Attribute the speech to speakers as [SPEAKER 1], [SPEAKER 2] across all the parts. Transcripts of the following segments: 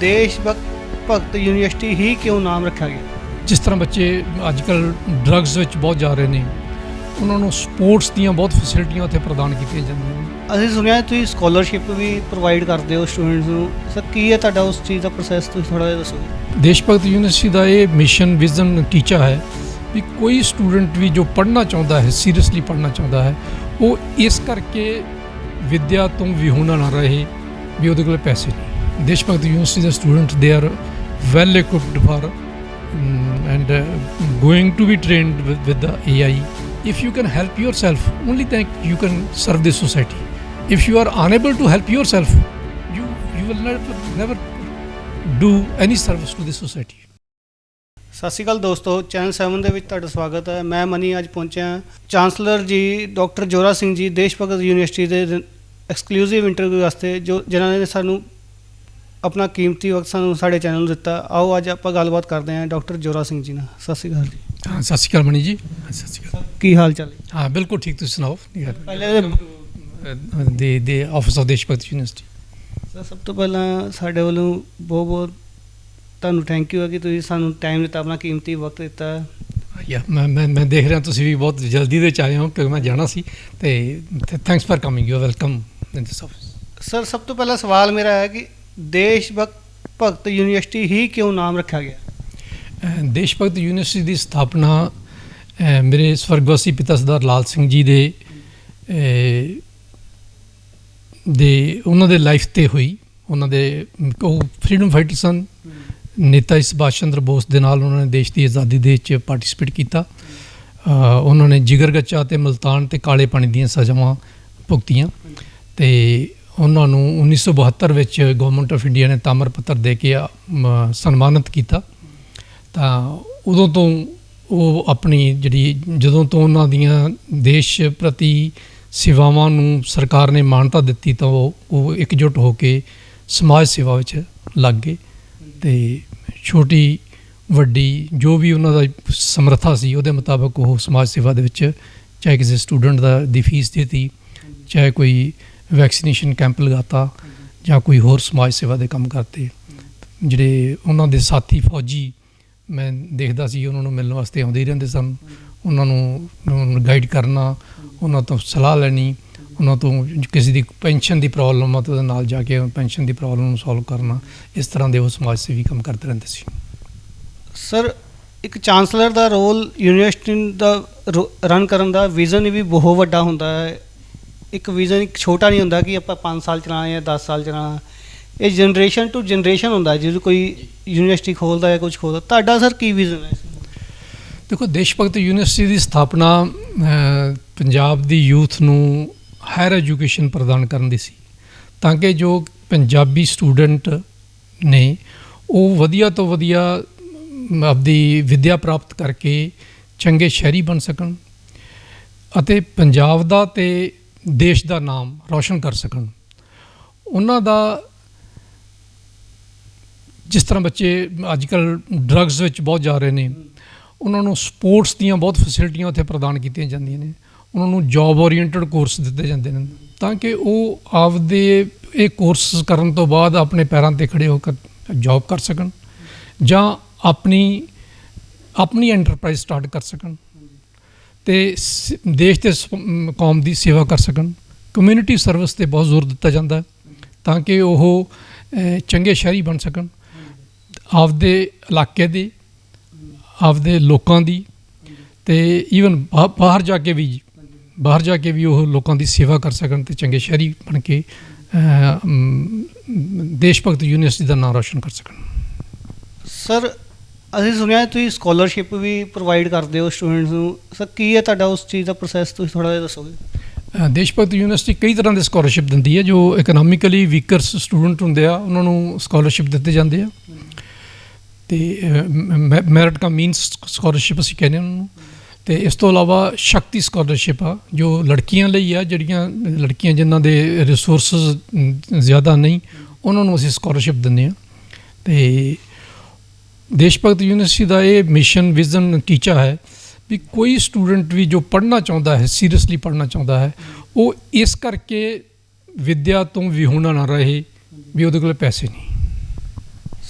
[SPEAKER 1] ਦੇਸ਼ ਭਗ- ਭਗਤ ਯੂਨੀਵਰਸਿਟੀ ਹੀ ਕਿਉਂ ਨਾਮ ਰੱਖਿਆ ਗਿਆ?
[SPEAKER 2] ਜਿਸ ਤਰ੍ਹਾਂ ਬੱਚੇ ਅੱਜ ਕੱਲ ਡਰੱਗਸ ਵਿੱਚ ਬਹੁਤ ਜਾ ਰਹੇ ਨੇ ਉਹਨਾਂ ਨੂੰ ਸਪੋਰਟਸ ਦੀਆਂ ਬਹੁਤ ਫੈਸਿਲਿਟੀਆਂ ਉੱਥੇ ਪ੍ਰਦਾਨ ਕੀਤੀਆਂ ਜਾਂਦੀਆਂ ਨੇ।
[SPEAKER 1] ਅਸੀਂ ਸੁਣਿਆ ਤੁਸੀਂ ਸਕਾਲਰਸ਼ਿਪ ਵੀ ਪ੍ਰੋਵਾਈਡ ਕਰਦੇ ਹੋ ਸਟੂਡੈਂਟਸ ਨੂੰ। ਸਰ ਕੀ ਹੈ ਤੁਹਾਡਾ ਉਸ ਚੀਜ਼ ਦਾ ਪ੍ਰੋਸੈਸ ਤੁਸੀਂ ਥੋੜਾ ਜਿਹਾ ਦੱਸੋਗੇ
[SPEAKER 2] ਦੇਸ਼ ਭਗਤ ਯੂਨੀਵਰਸਿਟੀ ਦਾ ਇਹ ਮਿਸ਼ਨ ਵਿਜ਼ਨ ਟੀਚਾ ਹੈ ਵੀ ਕੋਈ ਸਟੂਡੈਂਟ ਵੀ ਜੋ ਪੜ੍ਹਨਾ ਚਾਹੁੰਦਾ ਹੈ ਸੀਰੀਅਸਲੀ ਪੜ੍ਹਨਾ ਚਾਹੁੰਦਾ ਹੈ ਉਹ ਇਸ ਕਰਕੇ ਵਿਦਿਆ ਤੋਂ ਵਿਹੂਣਾ ਨਾ ਰਹੇ ਵੀ ਉਹਦੇ ਕੋਲ ਪੈਸੇ ਨਹੀਂ। ਦੇਸ਼ ਭਗਤ ਯੂਨੀਵਰਸਿਟੀ ਦੇ student they are well equipped for and going to be trained with the AI if you can help yourself only then you can serve the society if you are unable to help yourself you you will never never do any service to the society
[SPEAKER 1] ਸਤਿ ਸ਼੍ਰੀ ਅਕਾਲ ਦੋਸਤੋ channel 7 ਦੇ ਵਿੱਚ ਤੁਹਾਡਾ ਸਵਾਗਤ ਹੈ ਮੈਂ money ਅੱਜ ਪਹੁੰਚਿਆ ਚਾਂਸਲਰ ਜੀ ਡਾਕਟਰ ਜੋਰਾ ਸਿੰਘ ਜੀ ਦੇਸ਼ ਭਗਤ ਯੂਨੀਵਰਸਿਟੀ ਦੇ ਐਕਸਕਲੂਸਿਵ ਇੰਟਰਵਿਊ ਵਾਸਤੇ ਜੋ ਜਿਨ੍ਹਾਂ ਨੇ ਸਾਨੂੰ ਆਪਣਾ ਕੀਮਤੀ ਵਕਤ ਸਾਨੂੰ ਸਾਡੇ ਚੈਨਲ ਨੂੰ ਦਿੱਤਾ। ਆਓ ਅੱਜ ਆਪਾਂ ਗੱਲਬਾਤ ਕਰਦੇ ਹਾਂ ਡਾਕਟਰ ਜੋਰਾ ਸਿੰਘ ਜੀ ਨਾਲ। ਸਤਿ ਸ਼੍ਰੀ ਅਕਾਲ ਜੀ।
[SPEAKER 2] ਹਾਂ ਸਤਿ ਸ਼੍ਰੀ ਅਕਾਲ ਮਣੀ ਜੀ। ਸਤਿ ਸ਼੍ਰੀ ਅਕਾਲ।
[SPEAKER 1] ਕੀ ਹਾਲ ਚਾਲ ਹੈ?
[SPEAKER 2] ਹਾਂ ਬਿਲਕੁਲ ਠੀਕ ਤੁਸੀਂ ਸੁਣਾਓ?
[SPEAKER 1] ਪਹਿਲੇ
[SPEAKER 2] ਦੇ ਦੇ office of Desh Bhagat university
[SPEAKER 1] sir ਸਭ ਤੋਂ ਪਹਿਲਾਂ ਸਾਡੇ ਵੱਲੋਂ ਬਹੁਤ ਬਹੁਤ ਤੁਹਾਨੂੰ ਥੈਂਕ ਯੂ ਹੈ ਕਿ ਤੁਸੀਂ ਸਾਨੂੰ ਟਾਈਮ ਦਿੱਤਾ ਆਪਣਾ ਕੀਮਤੀ ਵਕਤ ਦਿੱਤਾ।
[SPEAKER 2] ਯਾ ਮੈਂ ਮੈਂ ਦੇਖ ਰਿਹਾ ਤੁਸੀਂ ਵੀ ਬਹੁਤ ਜਲਦੀ ਦੇ ਚ ਆਏ ਹੋ ਕਿਉਂਕਿ ਮੈਂ ਜਾਣਾ ਸੀ ਤੇ thanks for coming you welcome in this office
[SPEAKER 1] sir ਸਭ ਤੋਂ ਪਹਿਲਾ ਸਵਾਲ ਮੇਰਾ ਹੈ ਕਿ ਦੇਸ਼ ਭਗ- ਭਗਤ ਯੂਨੀਵਰਸਿਟੀ ਹੀ ਕਿਉਂ ਨਾਮ ਰੱਖਿਆ ਗਿਆ?
[SPEAKER 2] ਦੇਸ਼ ਭਗਤ ਯੂਨੀਵਰਸਿਟੀ ਦੀ ਸਥਾਪਨਾ ਮੇਰੇ ਸਵਰਗਵਾਸੀ ਪਿਤਾ ਸਰਦਾਰ ਲਾਲ ਸਿੰਘ ਜੀ ਦੇ ਦੇ ਉਹਨਾਂ ਦੇ ਲਾਈਫ ਤੇ ਹੋਈ। ਉਹਨਾਂ ਦੇ ਉਹ ਫਰੀडम ਫਾਈਟਰ ਸਨ। ਨੇਤਾ ਜੀ ਸੁਭਾਸ਼ ਚੰਦਰ ਬੋਸ ਦੇ ਨਾਲ ਉਹਨਾਂ ਨੇ ਦੇਸ਼ ਦੀ ਆਜ਼ਾਦੀ ਦੇ ਵਿੱਚ ਪਾਰਟਿਸਿਪੇਟ ਕੀਤਾ। ਉਹਨਾਂ ਨੇ ਜਿਗਰ ਗੱਚਾ ਤੇ ਮਲਤਾਨ ਤੇ ਕਾਲੇ ਪਾਣੀ ਦੀਆਂ ਸਜ਼ਾਵਾਂ ਭੁਗਤੀਆਂ। ਤੇ ਉਹਨਾਂ ਨੂੰ 1972 ਵਿੱਚ ਗਵਰਨਮੈਂਟ ਆਫ ਇੰਡੀਆ ਨੇ ਤਾਮਰ ਪੱਤਰ ਦੇ ਕੇ ਸਨਮਾਨਿਤ ਕੀਤਾ। ਤਾਂ ਉਦੋਂ ਤੋਂ ਉਹ ਆਪਣੀ ਜਿਹੜੀ, ਜਦੋਂ ਤੋਂ ਉਹਨਾਂ ਦੀਆਂ ਦੇਸ਼ ਪ੍ਰਤੀ ਸੇਵਾਵਾਂ ਨੂੰ ਸਰਕਾਰ ਨੇ ਮਾਨਤਾ ਦਿੱਤੀ ਤਾਂ ਉਹ ਉਹ ਇਕਜੁੱਟ ਹੋ ਕੇ ਸਮਾਜ ਸੇਵਾ ਵਿੱਚ ਲੱਗ ਗਏ। ਤੇ ਛੋਟੀ, ਵੱਡੀ ਜੋ ਵੀ ਉਹਨਾਂ ਦਾ ਸਮਰੱਥਾ ਸੀ, ਉਹਦੇ ਮੁਤਾਬਕ ਉਹ ਸਮਾਜ ਸੇਵਾ ਦੇ ਵਿੱਚ, ਚਾਹੇ ਕਿਸੇ ਸਟੂਡੈਂਟ ਦਾ ਦੀ ਫੀਸ ਦਿੱਤੀ, ਚਾਹੇ ਕੋਈ ਵੈਕਸੀਨੇਸ਼ਨ ਕੈਂਪ ਲਗਾਤਾ ਜਾਂ ਕੋਈ ਹੋਰ ਸਮਾਜ ਸੇਵਾ ਦੇ ਕੰਮ ਕਰਤੇ। ਜਿਹੜੇ ਉਹਨਾਂ ਦੇ ਸਾਥੀ ਫੌਜੀ ਮੈਂ ਦੇਖਦਾ ਸੀ, ਉਹਨਾਂ ਨੂੰ ਮਿਲਣ ਵਾਸਤੇ ਆਉਂਦੇ ਹੀ ਰਹਿੰਦੇ ਸਨ। ਉਹਨਾਂ ਨੂੰ ਗਾਈਡ ਕਰਨਾ, ਉਹਨਾਂ ਤੋਂ ਸਲਾਹ ਲੈਣੀ, ਉਹਨਾਂ ਤੋਂ ਕਿਸੇ ਦੀ ਪੈਨਸ਼ਨ ਦੀ ਪ੍ਰੋਬਲਮ ਆ ਉਹਦੇ ਨਾਲ ਜਾ ਕੇ ਪੈਨਸ਼ਨ ਦੀ ਪ੍ਰੋਬਲਮ ਨੂੰ ਸੋਲਵ ਕਰਨਾ। ਇਸ ਤਰ੍ਹਾਂ ਦੇ ਉਹ ਸਮਾਜ ਸੇਵੀ ਕੰਮ ਕਰਦੇ ਰਹਿੰਦੇ ਸੀ।
[SPEAKER 1] ਸਰ ਇੱਕ ਚਾਂਸਲਰ ਦਾ ਰੋਲ ਯੂਨੀਵਰਸਿਟੀ ਦਾ ਰਨ ਕਰਨ ਦਾ ਵਿਜ਼ਨ ਵੀ ਬਹੁਤ ਵੱਡਾ ਹੁੰਦਾ ਹੈ। ਇੱਕ ਵਿਜ਼ਨ ਇੱਕ ਛੋਟਾ ਨਹੀਂ ਹੁੰਦਾ ਕਿ ਆਪਾਂ 5 ਸਾਲ ਚਲਾਣਾ ਜਾਂ 10 ਸਾਲ ਚਲਾਣਾ ਇਹ ਜਨਰੇਸ਼ਨ ਟੂ ਜਨਰੇਸ਼ਨ ਹੁੰਦਾ ਜਦੋਂ ਕੋਈ ਯੂਨੀਵਰਸਿਟੀ ਖੋਲਦਾ ਹੈ ਕੁਝ ਖੋਲਦਾ। ਤੁਹਾਡਾ ਸਰ ਕੀ ਵਿਜ਼ਨ ਹੈ
[SPEAKER 2] ਦੇਖੋ, ਦੇਸ਼ ਭਗਤ ਯੂਨੀਵਰਸਿਟੀ ਦੀ ਸਥਾਪਨਾ ਪੰਜਾਬ ਦੀ ਯੂਥ ਨੂੰ ਹਾਇਰ ਐਜੂਕੇਸ਼ਨ ਪ੍ਰਦਾਨ ਕਰਨ ਦੀ ਸੀ। ਤਾਂ ਕਿ ਜੋ ਪੰਜਾਬੀ ਸਟੂਡੈਂਟ ਨੇ, ਉਹ ਵਧੀਆ ਤੋਂ ਵਧੀਆ ਆਪਦੀ ਵਿੱਦਿਆ ਪ੍ਰਾਪਤ ਕਰਕੇ ਚੰਗੇ ਸ਼ਹਿਰੀ ਬਣ ਸਕਣ। ਅਤੇ ਪੰਜਾਬ ਦਾ ਤੇ ਦੇਸ਼ ਦਾ ਨਾਮ ਰੌਸ਼ਨ ਕਰ ਸਕਣ। ਉਹਨਾਂ ਦਾ ਜਿਸ ਤਰ੍ਹਾਂ ਬੱਚੇ ਅੱਜ ਕੱਲ ਡਰੱਗਸ ਵਿੱਚ ਬਹੁਤ ਜਾ ਰਹੇ ਨੇ, ਉਹਨਾਂ ਨੂੰ ਸਪੋਰਟਸ ਦੀਆਂ ਬਹੁਤ ਫੈਸਿਲਿਟੀਆਂ ਉੱਥੇ ਪ੍ਰਦਾਨ ਕੀਤੀਆਂ ਜਾਂਦੀਆਂ ਨੇ। ਉਹਨਾਂ ਨੂੰ ਜੌਬ ਓਰੀਐਂਟਡ ਕੋਰਸ ਦਿੱਤੇ ਜਾਂਦੇ ਨੇ। ਤਾਂ ਕਿ ਉਹ ਆਪਦੇ ਇਹ ਕੋਰਸ ਕਰਨ ਤੋਂ ਬਾਅਦ ਆਪਣੇ ਪੈਰਾਂ ਤੇ ਖੜੇ ਹੋ ਕੇ ਜੌਬ ਕਰ ਸਕਣ ਜਾਂ ਆਪਣੀ ਆਪਣੀ ਐਂਟਰਪ੍ਰਾਈਜ਼ ਸਟਾਰਟ ਕਰ ਸਕਣ। ਤੇ ਸ- ਦੇਸ਼ ਤੇ ਸ- ਕੌਮ ਦੀ ਸੇਵਾ ਕਰ ਸਕਣ। ਕਮਿਊਨਿਟੀ ਸਰਵਿਸ ਤੇ ਬਹੁਤ ਜ਼ੋਰ ਦਿੱਤਾ ਜਾਂਦਾ ਤਾਂ ਕਿ ਉਹ ਚੰਗੇ ਸ਼ਹਿਰੀ ਬਣ ਸਕਣ। ਆਪਦੇ ਇਲਾਕੇ ਦੀ, ਆਪਦੇ ਲੋਕਾਂ ਦੀ ਤੇ ਈਵਨ ਬਾਹਰ ਜਾ ਕੇ ਵੀ, ਬਾਹਰ ਜਾ ਕੇ ਵੀ ਉਹ ਲੋਕਾਂ ਦੀ ਸੇਵਾ ਕਰ ਸਕਣ ਤੇ ਚੰਗੇ ਸ਼ਹਿਰੀ ਬਣ ਕੇ ਦੇਸ਼ ਭਗਤ ਯੂਨੀਵਰਸਿਟੀ ਦਾ ਨਾਮ ਰੌਸ਼ਨ ਕਰ ਸਕਣ।
[SPEAKER 1] ਸਰ ਅਸੀਂ ਸੁਣਿਆ ਤੁਸੀਂ ਸਕਾਲਰਸ਼ਿਪ ਵੀ ਪ੍ਰੋਵਾਈਡ ਕਰਦੇ ਹੋ ਸਟੂਡੈਂਟਸ ਨੂੰ। ਸਰ, ਕੀ ਹੈ ਤੁਹਾਡਾ ਉਸ ਚੀਜ਼ ਦਾ ਪ੍ਰੋਸੈਸ ਤੁਸੀਂ ਥੋੜਾ ਜਿਹਾ ਦੱਸੋਗੇ?
[SPEAKER 2] ਦੇਸ਼ ਭਗਤ ਯੂਨੀਵਰਸਿਟੀ ਕਈ ਤਰ੍ਹਾਂ ਦੇ ਸਕਾਲਰਸ਼ਿਪ ਦਿੰਦੀ ਹੈ, ਜੋ ਇਕਨੋਮਿਕਲੀ ਵੀਕਰ ਸਟੂਡੈਂਟ ਹੁੰਦੇ ਆ, ਉਹਨਾਂ ਨੂੰ ਸਕਾਲਰਸ਼ਿਪ ਦਿੱਤੇ ਜਾਂਦੇ ਆ। ਤੇ ਮੈਰਿਟ ਕਮ ਮੀਨਸ ਸਕਾਲਰਸ਼ਿਪ ਅਸੀਂ ਕਹਿੰਦੇ ਉਹਨਾਂ। ਨੂੰ ਤੇ ਇਸ ਤੋਂ ਇਲਾਵਾ ਸ਼ਕਤੀ ਸਕਾਲਰਸ਼ਿਪ ਆ, ਜੋ ਲੜਕੀਆਂ ਲਈ ਆ, ਜਿਹੜੀਆਂ ਲੜਕੀਆਂ ਜਿਨ੍ਹਾਂ ਦੇ ਰਿਸੋਰਸਸ ਜ਼ਿਆਦਾ ਨਹੀਂ, ਉਹਨਾਂ ਨੂੰ ਅਸੀਂ ਸਕਾਲਰਸ਼ਿਪ ਦਿੰਦੇ ਆ ਤੇ ਦੇਸ਼ ਭਗਤ ਯੂਨੀਵਰਸਿਟੀ ਦਾ ਇਹ ਮਿਸ਼ਨ ਵਿਜ਼ਨ ਟੀਚਾ ਹੈ ਵੀ ਕੋਈ ਸਟੂਡੈਂਟ ਵੀ ਜੋ ਪੜ੍ਹਨਾ ਚਾਹੁੰਦਾ ਹੈ ਸੀਰੀਅਸਲੀ ਪੜ੍ਹਨਾ ਚਾਹੁੰਦਾ ਹੈ, ਉਹ ਇਸ ਕਰਕੇ ਵਿਦਿਆ ਤੋਂ ਵਿਹੂਣਾ ਨਾ ਰਹੇ ਵੀ ਉਹਦੇ ਕੋਲ ਪੈਸੇ ਨਹੀਂ।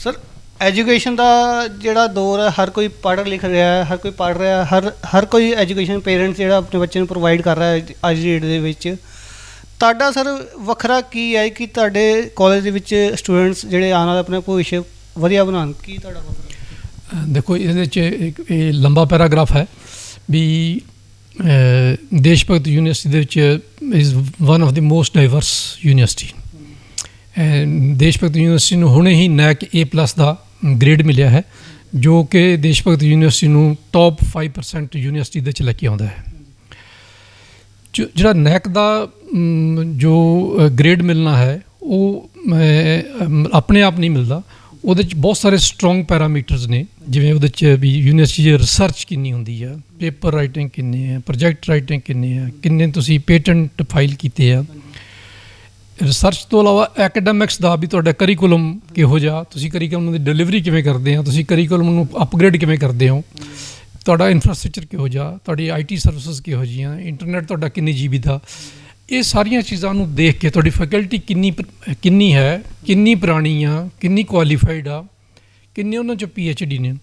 [SPEAKER 1] ਸਰ ਐਜੂਕੇਸ਼ਨ ਦਾ ਜਿਹੜਾ ਦੌਰ ਹੈ, ਹਰ ਕੋਈ ਪੜ੍ਹ ਲਿਖ ਰਿਹਾ ਹੈ, ਹਰ ਕੋਈ ਪੜ੍ਹ ਰਿਹਾ ਹਰ ਹਰ ਕੋਈ ਐਜੂਕੇਸ਼ਨ ਪੇਰੈਂਟਸ ਜਿਹੜਾ ਆਪਣੇ ਬੱਚੇ ਨੂੰ ਪ੍ਰੋਵਾਈਡ ਕਰ ਰਿਹਾ ਹੈ ਅੱਜ ਦੀ ਡੇਟ ਦੇ ਵਿੱਚ। ਤੁਹਾਡਾ ਸਰ ਵੱਖਰਾ ਕੀ ਹੈ ਕਿ ਤੁਹਾਡੇ ਕਾਲਜ ਦੇ ਵਿੱਚ ਸਟੂਡੈਂਟਸ ਜਿਹੜੇ ਆਉਣ ਵਾਲੇ ਆਪਣਾ ਭਵਿੱਖ ਵਧੀਆ ਬਣਾਉਣ, ਕੀ ਤੁਹਾਡਾ ਵੱਖਰਾ?
[SPEAKER 2] ਦੇਖੋ, ਇਹਦੇ 'ਚ ਇੱਕ ਇਹ ਲੰਬਾ ਪੈਰਾਗ੍ਰਾਫ ਹੈ ਵੀ ਦੇਸ਼ ਭਗਤ ਯੂਨੀਵਰਸਿਟੀ ਦੇ ਵਿੱਚ is one of the most diverse university Desh Bhagat university ਨੂੰ ਹੁਣੇ ਹੀ ਨੈਕ A+ ਦਾ ਗ੍ਰੇਡ ਮਿਲਿਆ ਹੈ, ਜੋ ਕਿ ਦੇਸ਼ ਭਗਤ ਯੂਨੀਵਰਸਿਟੀ ਨੂੰ ਟੌਪ 5% ਯੂਨੀਵਰਸਿਟੀ ਦੇ ਚ ਲੈ ਕੇ ਆਉਂਦਾ ਹੈ। ਜੋ- ਜਿਹੜਾ ਨੈਕ ਦਾ ਜੋ ਗ੍ਰੇਡ ਮਿਲਣਾ ਹੈ, ਉਹ ਆਪਣੇ ਆਪ ਨਹੀਂ ਮਿਲਦਾ। ਉਹਦੇ ਚ ਬਹੁਤ ਸਾਰੇ ਸਟਰੋਂਗ ਪੈਰਾਮੀਟਰਸ ਨੇ। ਜਿਵੇਂ ਉਹਦੇ ਚ ਵੀ ਯੂਨੀਵਰਸਿਟੀ ਦੀ ਰਿਸਰਚ ਕਿੰਨੀ ਹੁੰਦੀ ਆ ਪੇਪਰ ਰਾਈਟਿੰਗ ਕਿੰਨੀ ਹੈ ਪ੍ਰੋਜੈਕਟ ਰਾਈਟਿੰਗ ਕਿੰਨੀ ਹੈ ਕਿੰਨੇ ਤੁਸੀਂ ਪੇਟੈਂਟ ਫਾਈਲ ਕੀਤੇ ਆ। ਰਿਸਰਚ ਤੋਂ ਇਲਾਵਾ ਐਕੈਡੈਮਿਕਸ ਦਾ ਵੀ ਤੁਹਾਡਾ ਕਰਿਕੂਲਮ ਕਿਹੋ ਜਿਹਾ, ਤੁਸੀਂ ਕਰਿਕੂਲਮ ਦੀ ਡਿਲੀਵਰੀ ਕਿਵੇਂ ਕਰਦੇ ਆ, ਤੁਸੀਂ ਕਰਿਕੂਲਮ ਨੂੰ ਅਪਗ੍ਰੇਡ ਕਿਵੇਂ ਕਰਦੇ ਹੋ, ਤੁਹਾਡਾ ਇਨਫਰਾਸਟ੍ਰਕਚਰ ਕਿਹੋ ਜਿਹਾ, ਤੁਹਾਡੀ ਆਈਟੀ ਸਰਵਿਸਿਜ਼ ਕਿਹੋ ਜਿਹੀਆਂ ਇੰਟਰਨੈਟ ਤੁਹਾਡਾ ਕਿੰਨੀ ਜੀਬੀ ਦਾ ਇਹ ਸਾਰੀਆਂ ਚੀਜ਼ਾਂ ਨੂੰ ਦੇਖ ਕੇ ਤੁਹਾਡੀ ਫੈਕਲਟੀ ਕਿੰਨੀ ਪ- ਕਿੰਨੀ ਹੈ, ਕਿੰਨੀ ਪੁਰਾਣੀ ਆ, ਕਿੰਨੀ ਕੁਆਲੀਫਾਈਡ ਆ, ਕਿੰਨੇ ਉਹਨਾਂ ਚ ਡੀ ਨੇ।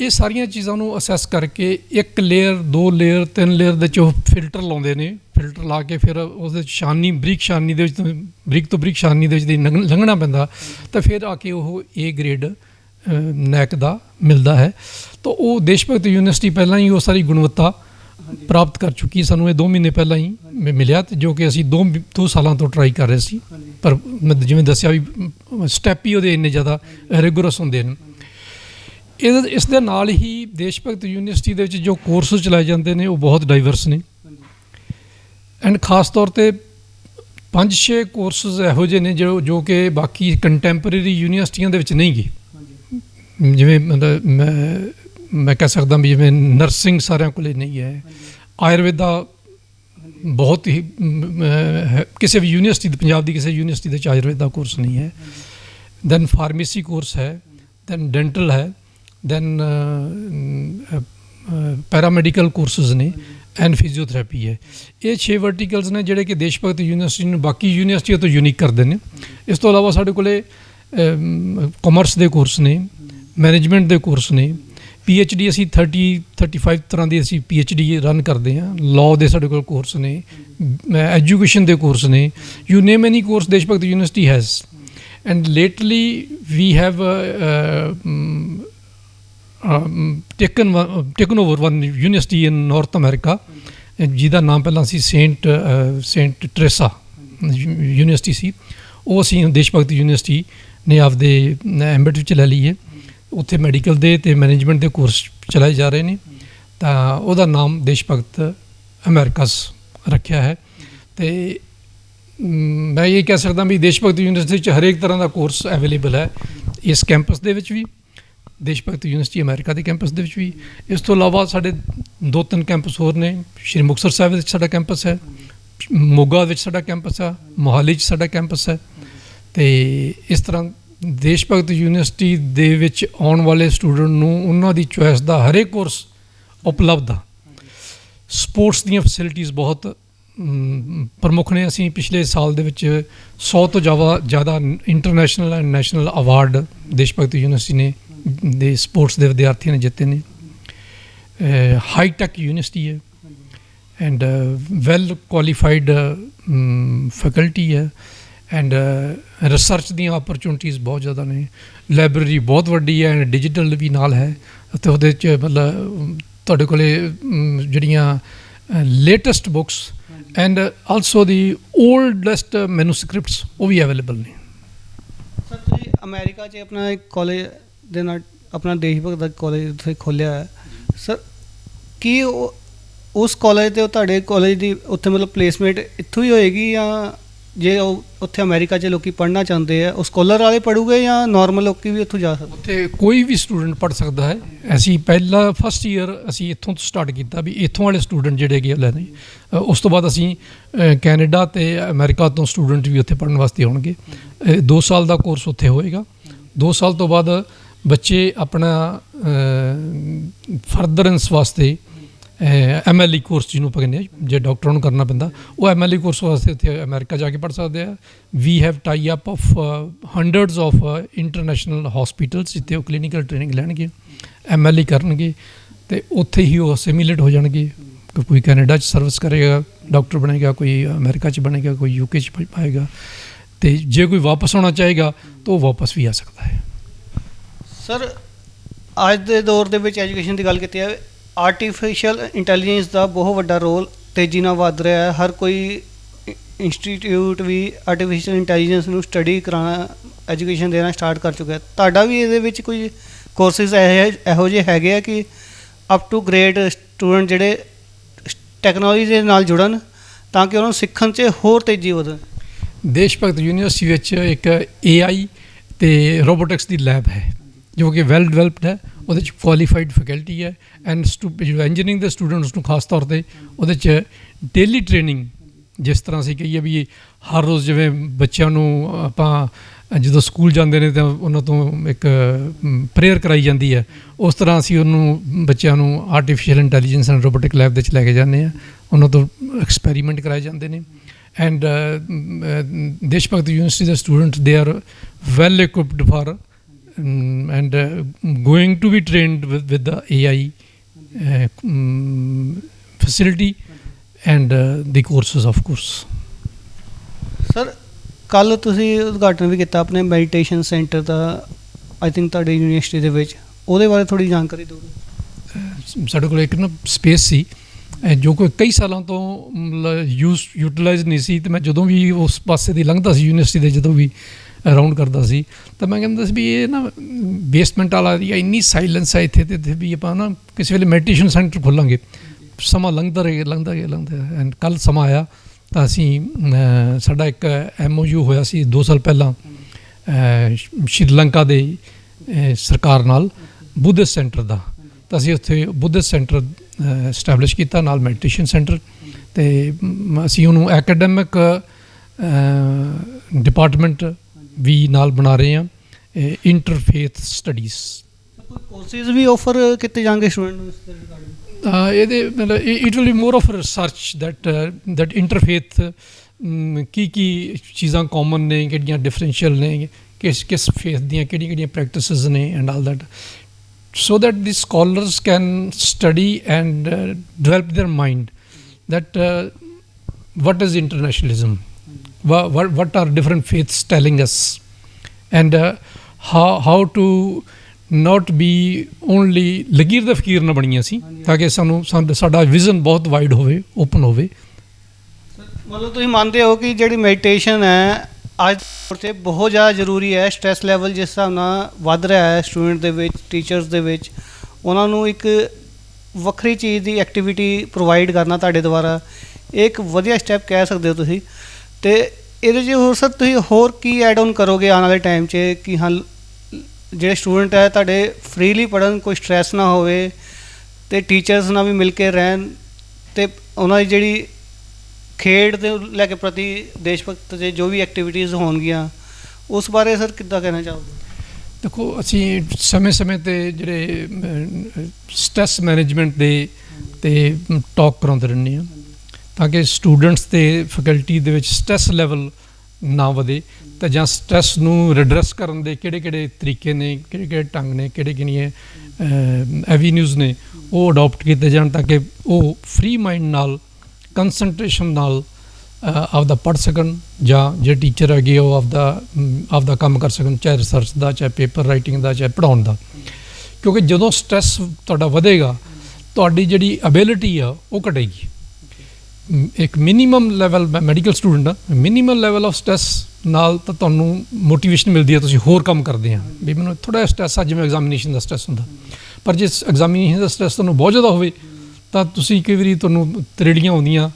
[SPEAKER 2] ਇਹ ਸਾਰੀਆਂ ਚੀਜ਼ਾਂ ਨੂੰ ਅਸੈਸ ਕਰਕੇ ਇੱਕ ਲੇਅਰ ਦੋ ਲੇਅਰ ਤਿੰਨ ਲੇਅਰ ਦੇ ਚ ਉਹ ਫਿਲਟਰ ਲਾਉਂਦੇ ਨੇ। ਫਿਲਟਰ ਲਾ ਕੇ ਫਿਰ ਉਹਦੇ 'ਚ ਛਾਨੀ ਬਰੀਕ ਛਾਨੀ ਦੇ ਵਿੱਚ ਤੋਂ- ਬਰੀਕ ਤੋਂ ਬਰੀਕ ਛਾਨੀ ਦੇ ਵਿੱਚ ਦੀ ਲੰਘ- ਲੰਘਣਾ ਪੈਂਦਾ। ਤਾਂ ਫਿਰ ਆ ਕੇ ਉਹ ਏ ਗ੍ਰੇਡ ਨੈਕ ਦਾ ਮਿਲਦਾ ਹੈ। ਤਾਂ ਉਹ ਦੇਸ਼ ਭਗਤ ਯੂਨੀਵਰਸਿਟੀ ਪਹਿਲਾਂ ਹੀ ਉਹ ਸਾਰੀ ਗੁਣਵੱਤਾ ਪ੍ਰਾਪਤ ਕਰ ਚੁੱਕੀ। ਸਾਨੂੰ ਇਹ 2 ਮਹੀਨੇ ਪਹਿਲਾਂ ਹੀ ਮਿਲਿਆ ਤੇ ਜੋ ਕਿ ਅਸੀਂ 2 ਦੋ ਸਾਲਾਂ ਤੋਂ ਟਰਾਈ ਕਰ ਰਹੇ ਸੀ। ਪਰ ਮੈਂ ਜਿਵੇਂ ਦੱਸਿਆ ਵੀ ਸਟੈਪ ਹੀ ਉਹਦੇ ਇੰਨੇ ਜ਼ਿਆਦਾ ਰਿਗੋਰਸ ਹੁੰਦੇ ਨੇ ਇਹਦੇ ਇਸ ਦੇ ਨਾਲ ਹੀ ਦੇਸ਼ ਭਗਤ ਯੂਨੀਵਰਸਿਟੀ ਦੇ ਵਿੱਚ ਜੋ ਕੋਰਸ ਚਲਾਏ ਜਾਂਦੇ ਨੇ ਉਹ ਬਹੁਤ ਡਾਈਵਰਸ ਨੇ। ਐਂਡ ਖਾਸ ਤੌਰ ਤੇ ਪੰਜ ਛੇ ਕੋਰਸਸ ਇਹੋ ਜਿਹੇ ਨੇ ਜੋ ਜੋ ਕਿ ਬਾਕੀ ਕੰਟੈਂਪਰੇਰੀ ਯੂਨੀਵਰਸਿਟੀਆਂ ਦੇ ਵਿੱਚ ਨਹੀਂ ਗੇ ਜਿਵੇਂ ਮਤਲਬ ਮੈਂ ਕਹਿ ਸਕਦਾ ਵੀ ਜਿਵੇਂ ਨਰਸਿੰਗ ਸਾਰਿਆਂ ਕੋਲੇ ਨਹੀਂ ਹੈ। ਆਯੁਰਵੇਦਾ ਬਹੁਤ ਹੀ ਕਿਸੇ ਵੀ ਯੂਨੀਵਰਸਿਟੀ ਦੇ ਪੰਜਾਬ ਦੀ ਕਿਸੇ ਯੂਨੀਵਰਸਿਟੀ ਦੇ ਆਯੁਰਵੇਦਾ ਕੋਰਸ ਨਹੀਂ ਹੈ। ਦੈਨ ਫਾਰਮੇਸੀ ਕੋਰਸ ਹੈ ਦੈਨ ਡੈਂਟਲ ਹੈ ਦੈਨ ਪੈਰਾਮੈਡੀਕਲ ਕੋਰਸਸ ਨੇ ਐਂਡ ਫਿਜ਼ੀਓਥੈਰੇਪੀ ਹੈ। ਇਹ 6 ਵਰਟੀਕਲਸ ਨੇ ਜਿਹੜੇ ਕਿ ਦੇਸ਼ ਭਗਤ ਯੂਨੀਵਰਸਿਟੀ ਨੂੰ ਬਾਕੀ ਯੂਨੀਵਰਸਿਟੀਆਂ ਤੋਂ ਯੂਨੀਕ ਕਰਦੇ ਨੇ। ਇਸ ਤੋਂ ਇਲਾਵਾ ਸਾਡੇ ਕੋਲੇ ਕਾਮਰਸ ਦੇ ਕੋਰਸ ਨੇ ਮੈਨੇਜਮੈਂਟ ਦੇ ਕੋਰਸ ਨੇ ਪੀ ਐਚ ਡੀ ਅਸੀਂ 30 35 ਤਰ੍ਹਾਂ ਦੀ ਅਸੀਂ ਪੀ ਐਚ ਡੀ ਰਨ ਕਰਦੇ ਹਾਂ। ਲਾਅ ਦੇ ਸਾਡੇ ਕੋਲ ਕੋਰਸ ਨੇ ਐਜੂਕੇਸ਼ਨ ਦੇ ਕੋਰਸ ਨੇ। You name any course Desh Bhagat University has and lately we have taken taken over one university in taken over ਜਿਹਦਾ ਨਾਮ ਪਹਿਲਾਂ ਸੀ ਸੇਂਟ ਸੇਂਟ ਟ੍ਰੇਸਾ ਯੂਨੀਵਰਸਿਟੀ ਸੀ। ਉਹ ਅਸੀਂ ਦੇਸ਼ ਭਗਤ ਯੂਨੀਵਰਸਿਟੀ ਨੇ ਆਪਦੇ ਐਮਬੈਟ ਵਿੱਚ ਲੈ ਲਈ ਹੈ। ਉੱਥੇ ਮੈਡੀਕਲ ਦੇ ਤੇ ਮੈਨੇਜਮੈਂਟ ਦੇ ਕੋਰਸ ਚਲਾਏ ਜਾ ਰਹੇ ਨੇ। ਤਾਂ ਉਹਦਾ ਨਾਮ ਦੇਸ਼ ਭਗਤ ਅਮਰੀਕਾਸ ਰੱਖਿਆ ਹੈ। ਤੇ ਮੈਂ ਇਹ ਕਹਿ ਸਕਦਾ ਵੀ ਦੇਸ਼ ਭਗਤ ਯੂਨੀਵਰਸਿਟੀ 'ਚ ਹਰੇਕ ਤਰ੍ਹਾਂ ਦਾ ਕੋਰਸ ਅਵੇਲੇਬਲ ਹੈ। ਇਸ ਕੈਂਪਸ ਦੇ ਵਿੱਚ ਵੀ, ਦੇਸ਼ ਭਗਤ ਯੂਨੀਵਰਸਿਟੀ ਅਮਰੀਕਾ ਦੇ ਕੈਂਪਸ ਦੇ ਵਿੱਚ ਵੀ। ਇਸ ਤੋਂ ਇਲਾਵਾ ਸਾਡੇ ਦੋ ਤਿੰਨ ਕੈਂਪਸ ਹੋਰ ਨੇ, ਸ਼੍ਰੀ ਮੁਕਤਸਰ ਸਾਹਿਬ ਵਿੱਚ ਸਾਡਾ ਕੈਂਪਸ ਹੈ, ਮੋਗਾ ਵਿੱਚ ਸਾਡਾ ਕੈਂਪਸ ਹੈ, ਮੋਹਾਲੀ 'ਚ ਸਾਡਾ ਕੈਂਪਸ ਹੈ। ਤੇ ਇਸ ਤਰ੍ਹਾਂ ਦੇਸ਼ ਭਗਤ ਯੂਨੀਵਰਸਿਟੀ ਦੇ ਵਿੱਚ ਆਉਣ ਵਾਲੇ ਸਟੂਡੈਂਟ ਨੂੰ ਉਹਨਾਂ ਦੀ ਚੁਆਇਸ ਦਾ ਹਰੇਕ ਕੋਰਸ ਉਪਲਬਧ ਆ। ਸਪੋਰਟਸ ਦੀਆਂ ਫੈਸਿਲਿਟੀਆਂ ਬਹੁਤ ਪ੍ਰਮੁੱਖ ਨੇ। ਅਸੀਂ ਪਿਛਲੇ ਸਾਲ ਦੇ ਵਿੱਚ 100 ਤੋਂ ਜ਼ਿਆਦਾ ਜ਼ਿਆਦਾ ਇੰਟਰਨੈਸ਼ਨਲ ਐਂਡ ਨੈਸ਼ਨਲ ਅਵਾਰਡ ਦੇਸ਼ ਭਗਤ ਯੂਨੀਵਰਸਿਟੀ ਨੇ, ਦੇ ਸਪੋਰਟਸ ਦੇ ਵਿਦਿਆਰਥੀਆਂ ਨੇ ਜਿੱਤੇ ਨੇ। ਹਾਈ ਟੈਕ ਯੂਨੀਵਰਸਿਟੀ ਹੈ ਐਂਡ ਵੈਲ ਕੁਆਲੀਫਾਈਡ ਫੈਕਲਟੀ ਹੈ। ਐਂਡ ਰਿਸਰਚ ਦੀਆਂ ਓਪਰਚੁਨਿਟੀਆਂ ਬਹੁਤ ਜ਼ਿਆਦਾ ਨੇ। ਲਾਇਬ੍ਰੇਰੀ ਬਹੁਤ ਵੱਡੀ ਹੈ ਐਂਡ ਡਿਜੀਟਲ ਵੀ ਨਾਲ ਹੈ। ਅਤੇ ਉਹਦੇ ਚ ਮਤਲਬ ਤੁਹਾਡੇ ਕੋਲੇ ਜਿਹੜੀਆਂ latest books and also the oldest manuscripts ਉਹ ਵੀ ਅਵੇਲੇਬਲ ਨੇ।
[SPEAKER 1] ਸਰ ਤੁਸੀਂ ਅਮਰੀਕਾ 'ਚ ਆਪਣਾ ਇੱਕ ਕਾਲਜ ਦੇ ਨਾਲ ਆਪਣਾ ਦੇਸ਼ ਭਗਤ ਦਾ ਕਾਲਜ ਉੱਥੇ ਖੋਲਿਆ ਹੈ। ਸਰ ਕੀ ਉਹ ਉਸ ਕਾਲਜ ਤੇ ਤੁਹਾਡੇ ਕਾਲਜ ਦੀ ਉੱਥੇ ਮਤਲਬ ਪਲੇਸਮੈਂਟ ਇੱਥੋਂ ਹੀ ਹੋਏਗੀ ਜਾਂ ਜੇ ਉਹ ਉੱਥੇ ਅਮਰੀਕਾ 'ਚ ਲੋਕੀ ਪੜ੍ਹਨਾ ਚਾਹੁੰਦੇ ਆ, ਉਹ ਸਕਾਲਰ ਵਾਲੇ ਪੜੂਗੇ ਜਾਂ ਨਾਰਮਲ ਲੋਕੀ ਵੀ ਉੱਥੋਂ ਜਾ ਸਕਦੇ?
[SPEAKER 2] ਉੱਥੇ ਕੋਈ ਵੀ ਸਟੂਡੈਂਟ ਪੜ ਸਕਦਾ ਹੈ। ਅਸੀਂ ਪਹਿਲਾ ਫਸਟ ਈਅਰ ਅਸੀਂ ਇੱਥੋਂ ਤੋਂ ਸਟਾਰਟ ਕੀਤਾ ਵੀ ਇੱਥੋਂ ਵਾਲੇ ਸਟੂਡੈਂਟ ਜਿਹੜੇ ਹੈਗੇ ਆ, ਲੈ ਉਸ ਤੋਂ ਬਾਅਦ ਅਸੀਂ ਕੈਨੇਡਾ ਤੇ ਅਮਰੀਕਾ ਤੋਂ ਸਟੂਡੈਂਟ ਵੀ ਉੱਥੇ ਪੜਨ ਵਾਸਤੇ ਆਉਣਗੇ। 2 ਸਾਲ ਦਾ ਕੋਰਸ ਉੱਥੇ ਹੋਏਗਾ। 2 ਸਾਲ ਤੋਂ ਬਾਅਦ ਬੱਚੇ ਆਪਣਾ ਫਰਦਰੈਂਸ ਵਾਸਤੇ ਐਮਐਲਈ ਕੋਰਸ ਜਿਹਨੂੰ ਆਪਾਂ ਕਹਿੰਦੇ ਆ ਜੇ ਡਾਕਟਰਾਂ ਨੂੰ ਕਰਨਾ ਪੈਂਦਾ, ਉਹ ਐਮਐਲਈ ਕੋਰਸ ਵਾਸਤੇ ਉੱਥੇ ਅਮਰੀਕਾ ਜਾ ਕੇ ਪੜ ਸਕਦੇ ਆ। We have tie up of hundreds of international hospitals ਜਿੱਥੇ ਉਹ ਕਲੀਨਿਕਲ ਟ੍ਰੇਨਿੰਗ ਲੈਣਗੇ ਐਮਐਲਈ ਕਰਨਗੇ, ਤੇ ਉੱਥੇ ਹੀ ਉਹ ਅਸਿਮੀਲੇਟ ਹੋ ਜਾਣਗੇ। ਕੋਈ ਕੈਨੇਡਾ 'ਚ ਸਰਵਿਸ ਕਰੇਗਾ ਡਾਕਟਰ ਬਣੇਗਾ, ਕੋਈ ਅਮਰੀਕਾ 'ਚ ਬਣੇਗਾ, ਕੋਈ ਯੂਕੇ 'ਚ ਪ- ਪਾਏਗਾ। ਤੇ ਜੇ ਕੋਈ ਵਾਪਸ ਆਉਣਾ ਚਾਹੇਗਾ, ਤਾਂ ਉਹ ਵਾਪਸ ਵੀ ਆ ਸਕਦਾ ਹੈ।
[SPEAKER 1] ਸਰ ਅੱਜ ਦੇ ਦੌਰ ਦੇ ਵਿੱਚ ਐਜੂਕੇਸ਼ਨ ਦੀ ਗੱਲ ਕੀਤੀ ਹੈ ਆਰਟੀਫੀਸ਼ੀਅਲ ਇੰਟੈਲੀਜੈਂਸ ਦਾ ਬਹੁਤ ਵੱਡਾ ਰੋਲ ਤੇਜ਼ੀ ਨਾਲ ਵੱਧ ਰਿਹਾ ਹੈ। ਹਰ ਕੋਈ ਇੰਸਟੀਟਿਊਟ ਵੀ ਆਰਟੀਫੀਸ਼ੀਅਲ ਇੰਟੈਲੀਜੈਂਸ ਨੂੰ ਸਟੱਡੀ ਕਰਾਉਣਾ, ਐਜੂਕੇਸ਼ਨ ਦੇਣਾ ਸਟਾਰਟ ਕਰ ਚੁੱਕਿਆ ਹੈ। ਤੁਹਾਡਾ ਵੀ ਇਹਦੇ ਵਿੱਚ ਕੋਈ ਕੋਰਸਿਸ ਇਹੋ ਜਿਹੇ ਹੈਗੇ ਆ ਕਿ ਅਪ ਟੂ ਗ੍ਰੇਡ ਸਟੂਡੈਂਟ ਜਿਹੜੇ ਟੈਕਨੋਲੋਜੀ ਦੇ ਨਾਲ ਜੁੜਨ ਤਾਂ ਕਿ ਉਹਨਾਂ ਨੂੰ ਸਿੱਖਣ 'ਚ ਹੋਰ ਤੇਜ਼ੀ ਵਧੇ
[SPEAKER 2] ਦੇਸ਼ ਭਗਤ ਯੂਨੀਵਰਸਿਟੀ ਵਿੱਚ ਇੱਕ AI ਤੇ ਰੋਬੋਟਿਕਸ ਦੀ ਲੈਬ ਹੈ, ਜੋ ਕਿ ਵੈਲ ਡਿਵੈਲਪਡ ਹੈ। ਉਹਦੇ ਚ ਕੁਆਲੀਫਾਈਡ ਫੈਕਲਟੀ ਹੈ ਐਂਡ ਜਿਹੜਾ ਇੰਜੀਨੀਅਰਿੰਗ ਦੇ ਸਟੂਡੈਂਟਸ ਨੂੰ ਖਾਸ ਤੌਰ ਤੇ ਉਹਦੇ ਚ ਡੇਲੀ ਟ੍ਰੇਨਿੰਗ ਜਿਸ ਤਰ੍ਹਾਂ ਅਸੀਂ ਕਹੀਏ ਵੀ ਹਰ ਰੋਜ਼ ਜਿਵੇਂ ਬੱਚਿਆਂ ਨੂੰ ਆਪਾਂ ਜਦੋਂ ਸਕੂਲ ਜਾਂਦੇ ਨੇ ਤਾਂ ਉਹਨਾਂ ਤੋਂ ਇੱਕ ਪ੍ਰੇਅਰ ਕਰਾਈ ਜਾਂਦੀ ਹੈ। ਉਸ ਤਰ੍ਹਾਂ ਅਸੀਂ ਉਹਨੂੰ ਬੱਚਿਆਂ ਨੂੰ artificial intelligence and robotic lab ਦੇ ਵਿੱਚ ਲੈ ਕੇ ਜਾਂਦੇ ਆ ਉਹਨਾਂ ਤੋਂ ਐਕਸਪੈਰੀਮੈਂਟ ਕਰਾਏ ਜਾਂਦੇ ਨੇ। ਐਂਡ ਦੇਸ਼ ਭਗਤ ਯੂਨੀਵਰਸਿਟੀ ਦੇ Bhakti they are students, they are um, and uh, going to be trained with, with the AI uh, um, facility and uh, the courses, of course.
[SPEAKER 1] Sir ਕੱਲ ਤੁਸੀਂ ਉਦਘਾਟਨ ਵੀ ਕੀਤਾ ਆਪਣੇ ਮੈਡੀਟੇਸ਼ਨ ਸੈਂਟਰ ਦਾ I think ਤੁਹਾਡੇ university ਦੇ ਵਿੱਚ। ਉਹਦੇ ਬਾਰੇ ਥੋੜੀ ਜਾਣਕਾਰੀ ਦਿਓ।
[SPEAKER 2] ਸਾਡੇ ਕੋਲ ਇੱਕ ਨਾ ਸਪੇਸ ਸੀ ਜੋ ਕੋਈ ਕਈ ਸਾਲਾਂ ਤੋਂ ਯੂਜ਼ ਯੂਟਿਲਾਈਜ਼ ਨਹੀਂ ਸੀ। ਤੇ ਮੈਂ ਜਦੋਂ ਵੀ ਉਸ ਪਾਸੇ ਦੀ ਲੰਘਦਾ ਸੀ ਯੂਨੀਵਰਸਿਟੀ ਦੇ ਜਦੋਂ ਵੀ ਅਰਾਊਂਡ ਕਰਦਾ ਸੀ, ਤਾਂ ਮੈਂ ਕਹਿੰਦਾ ਸੀ ਵੀ ਇਹ ਨਾ ਬੇਸਮੈਂਟ ਵਾਲਾ ਏਰੀਆ ਇੰਨੀ ਸਾਇਲੈਂਸ ਹੈ ਇੱਥੇ ਤੇ ਇੱਥੇ ਵੀ ਆਪਾਂ ਨਾ ਕਿਸੇ ਵੇਲੇ ਮੈਡੀਟੇਸ਼ਨ ਸੈਂਟਰ ਖੋਲਾਂਗੇ। ਸਮਾਂ ਲੰਘਦਾ ਰਹੇ, ਲੰਘਦਾ ਗਿਆ ਲੰਘਦਾ ਐਂਡ ਕੱਲ ਸਮਾਂ ਆਇਆ ਤਾਂ ਅਸੀਂ ਸਾਡਾ ਇੱਕ ਐਮਓਯੂ ਹੋਇਆ ਸੀ 2 ਸਾਲ ਪਹਿਲਾਂ ਸ਼੍ਰੀਲੰਕਾ ਦੇ ਸਰਕਾਰ ਨਾਲ ਬੁੱਧਿਸਟ ਸੈਂਟਰ ਦਾ। ਤਾਂ ਅਸੀਂ ਉੱਥੇ ਬੁੱਧਿਸਟ ਸੈਂਟਰ ਸਟੈਬਲਿਸ਼ ਕੀਤਾ, ਨਾਲ ਮੈਡੀਟੇਸ਼ਨ ਸੈਂਟਰ ਤੇ ਅਸੀਂ ਉਹਨੂੰ ਐਕੈਡੈਮਿਕ ਡਿਪਾਰਟਮੈਂਟ ਵੀ ਨਾਲ ਬਣਾ ਰਹੇ ਹਾਂ ਇੰਟਰਫੇਥ ਸਟੱਡੀਜ਼
[SPEAKER 1] ਕੋਈ ਕੋਰਸਿਸ ਵੀ ਆਫਰ ਕੀਤੇ ਜਾਣਗੇ ਸਟੂਡੈਂਟ ਨੂੰ ਇਸ ਦੇ ਰਿਗਾਰਡਿੰਗ
[SPEAKER 2] ਇਹਦੇ ਮਤਲਬ it will be more of research that that interfaith ਕੀ ਕੀ ਚੀਜ਼ਾਂ ਕਾਮਨ ਨੇ ਕਿਹੜੀਆਂ ਡਿਫਰੈਂਸ਼ੀਅਲ ਨੇ ਕਿਸ ਕਿਸ ਫੇਥ ਦੀਆਂ ਕਿਹੜੀਆਂ ਕਿਹੜੀਆਂ ਪ੍ਰੈਕਟਿਸਿਸ ਨੇ and all that so that the scholars can study and uh, develop their mind that uh, what is internationalism? What, what, what are different faiths telling us? And uh, how, how to not be only ਲਕੀਰ ਦਾ ਫਕੀਰ ਨਾ ਬਣੀਆਂ ਸੀ ਤਾਂ ਕਿ ਸਾਨੂੰ ਸਾਡਾ- vision ਬਹੁਤ wide ਹੋਵੇ ਓਪਨ ਹੋਵੇ
[SPEAKER 1] ਮਤਲਬ ਤੁਸੀਂ ਮੰਨਦੇ ਹੋ ਕਿ ਜਿਹੜੀ ਮੈਡੀਟੇਸ਼ਨ ਹੈ ਅੱਜ 'ਤੇ ਬਹੁਤ ਜ਼ਿਆਦਾ ਜ਼ਰੂਰੀ ਹੈ ਸਟ੍ਰੈਸ ਲੈਵਲ ਜਿਸ ਹਿਸਾਬ ਨਾਲ ਵੱਧ ਰਿਹਾ ਹੈ ਸਟੂਡੈਂਟ ਦੇ ਵਿੱਚ ਟੀਚਰਸ ਦੇ ਵਿੱਚ ਉਹਨਾਂ ਨੂੰ ਇੱਕ ਵੱਖਰੀ ਚੀਜ਼ ਦੀ ਐਕਟੀਵਿਟੀ ਪ੍ਰੋਵਾਈਡ ਕਰਨਾ ਤੁਹਾਡੇ ਦੁਆਰਾ। ਇੱਕ ਵਧੀਆ ਸਟੈਪ ਕਹਿ ਸਕਦੇ ਹੋ ਤੁਸੀਂ। ਤੇ ਇਹਦੇ 'ਚ ਹੋਰ ਸਰ ਤੁਸੀਂ ਹੋਰ ਕੀ ਐਡ ਆਨ ਕਰੋਗੇ ਆਉਣ ਵਾਲੇ ਟਾਈਮ 'ਚ ਕਿ ਹਾਂ, ਜਿਹੜੇ ਸਟੂਡੈਂਟ ਹੈ ਤੁਹਾਡੇ ਫ੍ਰੀਲੀ ਪੜਨ ਕੋਈ ਸਟ੍ਰੈਸ ਨਾ ਹੋਵੇ ਤੇ ਟੀਚਰਸ ਨਾਲ ਵੀ ਮਿਲ ਕੇ ਰਹਿਣ ਤੇ ਉਹਨਾਂ ਦੀ ਜਿਹੜੀ ਖੇਡ ਦੇ ਲੈ ਕੇ ਪ੍ਰਤੀ ਦੇਸ਼ ਭਗਤ ਦੇ ਜੋ ਵੀ ਐਕਟੀਵਿਟੀਜ਼ ਹੋਣਗੀਆਂ, ਉਸ ਬਾਰੇ ਸਰ ਕਿੱਦਾਂ ਕਹਿਣਾ ਚਾਹੋਗੇ?
[SPEAKER 2] ਦੇਖੋ, ਅਸੀਂ ਸਮੇਂ-ਸਮੇਂ ਤੇ ਜਿਹੜੇ ਸਟ੍ਰੈਸ ਮੈਨੇਜਮੈਂਟ ਦੇ ਤੇ ਟਾਕ ਕਰਾਉਂਦੇ ਰਹਿੰਦੇ ਹਾਂ। ਤਾਂ ਕਿ ਸਟੂਡੈਂਟਸ ਤੇ ਫੈਕਲਟੀ ਦੇ ਵਿੱਚ ਸਟ੍ਰੈਸ ਲੈਵਲ ਨਾ ਵਧੇ, ਤਾਂ ਜਾਂ ਸਟ੍ਰੈਸ ਨੂੰ ਰਿਡਰੈਸ ਕਰਨ ਦੇ ਕਿਹੜੇ-ਕਿਹੜੇ ਤਰੀਕੇ ਨੇ, ਕਿਹੜੇ-ਕਿਹੜੇ ਢੰਗ ਨੇ ਕਿਹੜੇ ਕਿਹੜੀਆਂ ਐਵੀਨਿਊਜ਼ ਨੇ, ਉਹ ਅਡਾਪਟ ਕੀਤੇ ਜਾਣ ਤਾਂ ਕਿ ਉਹ ਫ੍ਰੀ ਮਾਈਂਡ ਨਾਲ ਕਨਸੈਂਟਰੇਸ਼ਨ ਨਾਲ ਆਪਦਾ ਪੜ੍ਹ ਸਕਣ ਜਾਂ ਜੇ ਟੀਚਰ ਹੈਗੇ ਉਹ ਆਪਦਾ ਆਪਦਾ ਕੰਮ ਕਰ ਸਕਣ, ਚਾਹੇ ਰਿਸਰਚ ਦਾ, ਚਾਹੇ ਪੇਪਰ ਰਾਈਟਿੰਗ ਦਾ, ਚਾਹੇ ਪੜ੍ਹਾਉਣ ਦਾ। ਕਿਉਂਕਿ ਜਦੋਂ ਸਟ੍ਰੈਸ ਤੁਹਾਡਾ ਵਧੇਗਾ, ਤੁਹਾਡੀ ਜਿਹੜੀ ਅਬਿਲਿਟੀ ਆ, ਉਹ ਘਟੇਗੀ। ਇੱਕ ਮਿਨੀਮਮ ਲੈਵਲ ਮੈਂ ਮੈਡੀਕਲ ਸਟੂਡੈਂਟ ਆ ਮਿਨੀਮਮ ਲੈਵਲ ਆਫ ਸਟ੍ਰੈਸ ਨਾਲ ਤਾਂ ਤੁਹਾਨੂੰ ਮੋਟੀਵੇਸ਼ਨ ਮਿਲਦੀ ਹੈ ਤੁਸੀਂ ਹੋਰ ਕੰਮ ਕਰਦੇ ਆ। ਵੀ ਮੈਨੂੰ ਥੋੜਾ ਸਟ੍ਰੈਸ ਆ, ਜਿਵੇਂ ਐਗਜ਼ਾਮੀਨੇਸ਼ਨ ਦਾ ਸਟ੍ਰੈਸ ਹੁੰਦਾ। ਪਰ ਜੇ ਐਗਜ਼ਾਮੀਨੇਸ਼ਨ ਦਾ ਸਟ੍ਰੈਸ ਤੁਹਾਨੂੰ ਬਹੁਤ ਜ਼ਿਆਦਾ ਹੋਵੇ, ਤਾਂ ਤੁਸੀਂ ਕਈ ਵਾਰੀ ਤੁਹਾਨੂੰ ਤਰੇੜੀਆਂ ਆਉਂਦੀਆਂ,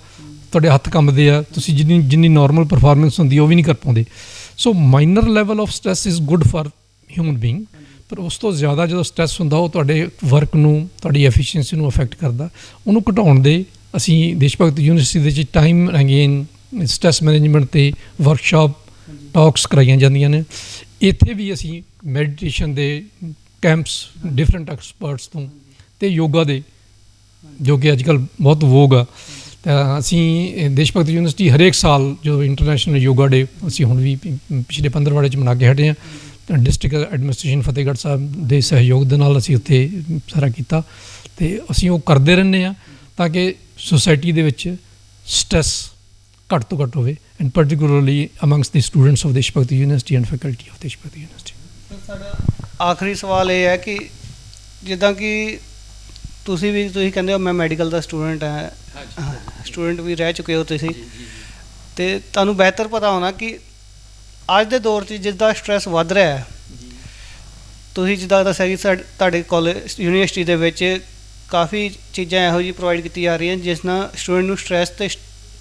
[SPEAKER 2] ਤੁਹਾਡੇ ਹੱਥ ਕੰਬਦੇ ਆ, ਤੁਸੀਂ ਜਿੰਨੀ ਜਿੰਨੀ ਨਾਰਮਲ ਪਰਫਾਰਮੈਂਸ ਹੁੰਦੀ ਉਹ ਵੀ ਨਹੀਂ ਕਰ ਪਾਉਂਦੇ। So minor level of stress is good for human being ਪਰ ਉਸ ਤੋਂ ਜ਼ਿਆਦਾ ਜਦੋਂ ਸਟ੍ਰੈਸ ਹੁੰਦਾ, ਉਹ ਤੁਹਾਡੇ ਵਰਕ ਨੂੰ, ਤੁਹਾਡੀ ਐਫੀਸ਼ੀਐਂਸੀ ਨੂੰ ਅਫੈਕਟ ਕਰਦਾ। ਉਹਨੂੰ ਘਟਾਉਣ ਦੇ ਅਸੀਂ ਦੇਸ਼ ਭਗਤ ਯੂਨੀਵਰਸਿਟੀ ਦੇ ਵਿੱਚ ਟਾਈਮ ਅਗੇਨ ਸਟ੍ਰੈਸ ਮੈਨੇਜਮੈਂਟ ਤੇ ਵਰਕਸ਼ਾਪ ਟਾਕਸ ਕਰਾਈਆਂ ਜਾਂਦੀਆਂ ਨੇ। ਇੱਥੇ ਵੀ ਅਸੀਂ ਮੈਡੀਟੇਸ਼ਨ ਦੇ ਕੈਂਪਸ ਡਿਫਰੈਂਟ ਐਕਸਪਰਟਸ ਤੋਂ ਤੇ ਯੋਗਾ ਦੇ ਜੋ ਕਿ ਅੱਜਕੱਲ ਬਹੁਤ ਵੋਗ ਆ। ਤਾਂ ਅਸੀਂ ਦੇਸ਼ ਭਗਤ ਯੂਨੀਵਰਸਿਟੀ ਹਰੇਕ ਸਾਲ ਜੋ ਇੰਟਰਨੈਸ਼ਨਲ ਯੋਗਾ ਡੇ ਅਸੀਂ ਹੁਣ ਵੀ ਪਿਛਲੇ 15 ਚ ਮਨਾ ਕੇ ਹਟੇ ਤਾਂ ਡਿਸਟ੍ਰਿਕਟ ਐਡਮਿਨਿਸਟ੍ਰੇਸ਼ਨ ਫਤਿਹਗੜ੍ਹ ਸਾਹਿਬ ਦੇ ਸਹਿਯੋਗ ਦੇ ਨਾਲ ਅਸੀਂ ਉੱਥੇ ਸਾਰਾ ਕੀਤਾ। ਤੇ ਅਸੀਂ ਉਹ ਕਰਦੇ ਰਹਿੰਦੇ ਆ ਤਾਂ ਕਿ ਸੁਸਾਇਟੀ ਦੇ ਵਿੱਚ ਸਟ੍ਰੈਸ ਘੱਟ ਤੋਂ ਘੱਟ ਹੋਵੇ and particularly amongst the students of Desh Bhagat University and faculty of Desh Bhagat University
[SPEAKER 1] ਸਾਡਾ ਆਖਰੀ ਸਵਾਲ ਇਹ ਹੈ ਕਿ ਜਿੱਦਾਂ ਕਿ ਤੁਸੀਂ ਵੀ ਤੁਸੀਂ ਕਹਿੰਦੇ ਹੋ ਮੈਂ ਮੈਡੀਕਲ ਦਾ ਸਟੂਡੈਂਟ ਹਾਂ ਸਟੂਡੈਂਟ ਵੀ ਰਹਿ ਚੁੱਕੇ ਹੋ ਤੁਸੀਂ। ਤੇ ਤੁਹਾਨੂੰ ਬਿਹਤਰ ਪਤਾ ਹੋਣਾ ਕਿ ਅੱਜ ਦੇ ਦੌਰ 'ਚ ਜਿੱਦਾਂ ਸਟ੍ਰੈਸ ਵੱਧ ਰਿਹਾ ਹੈ ਤੁਸੀਂ ਜਿੱਦਾਂ ਦੱਸਿਆ ਕਿ ਸਾਡੇ ਤੁਹਾਡੇ ਕਾਲਜ ਯੂਨੀਵਰਸਿਟੀ ਦੇ ਵਿੱਚ ਕਾਫੀ ਚੀਜ਼ਾਂ ਇਹੋ ਜਿਹੀ ਪ੍ਰੋਵਾਈਡ ਕੀਤੀ ਜਾ ਰਹੀਆਂ ਜਿਸ ਨਾਲ ਸਟੂਡੈਂਟ ਨੂੰ ਸਟ੍ਰੈਸ ਤੇ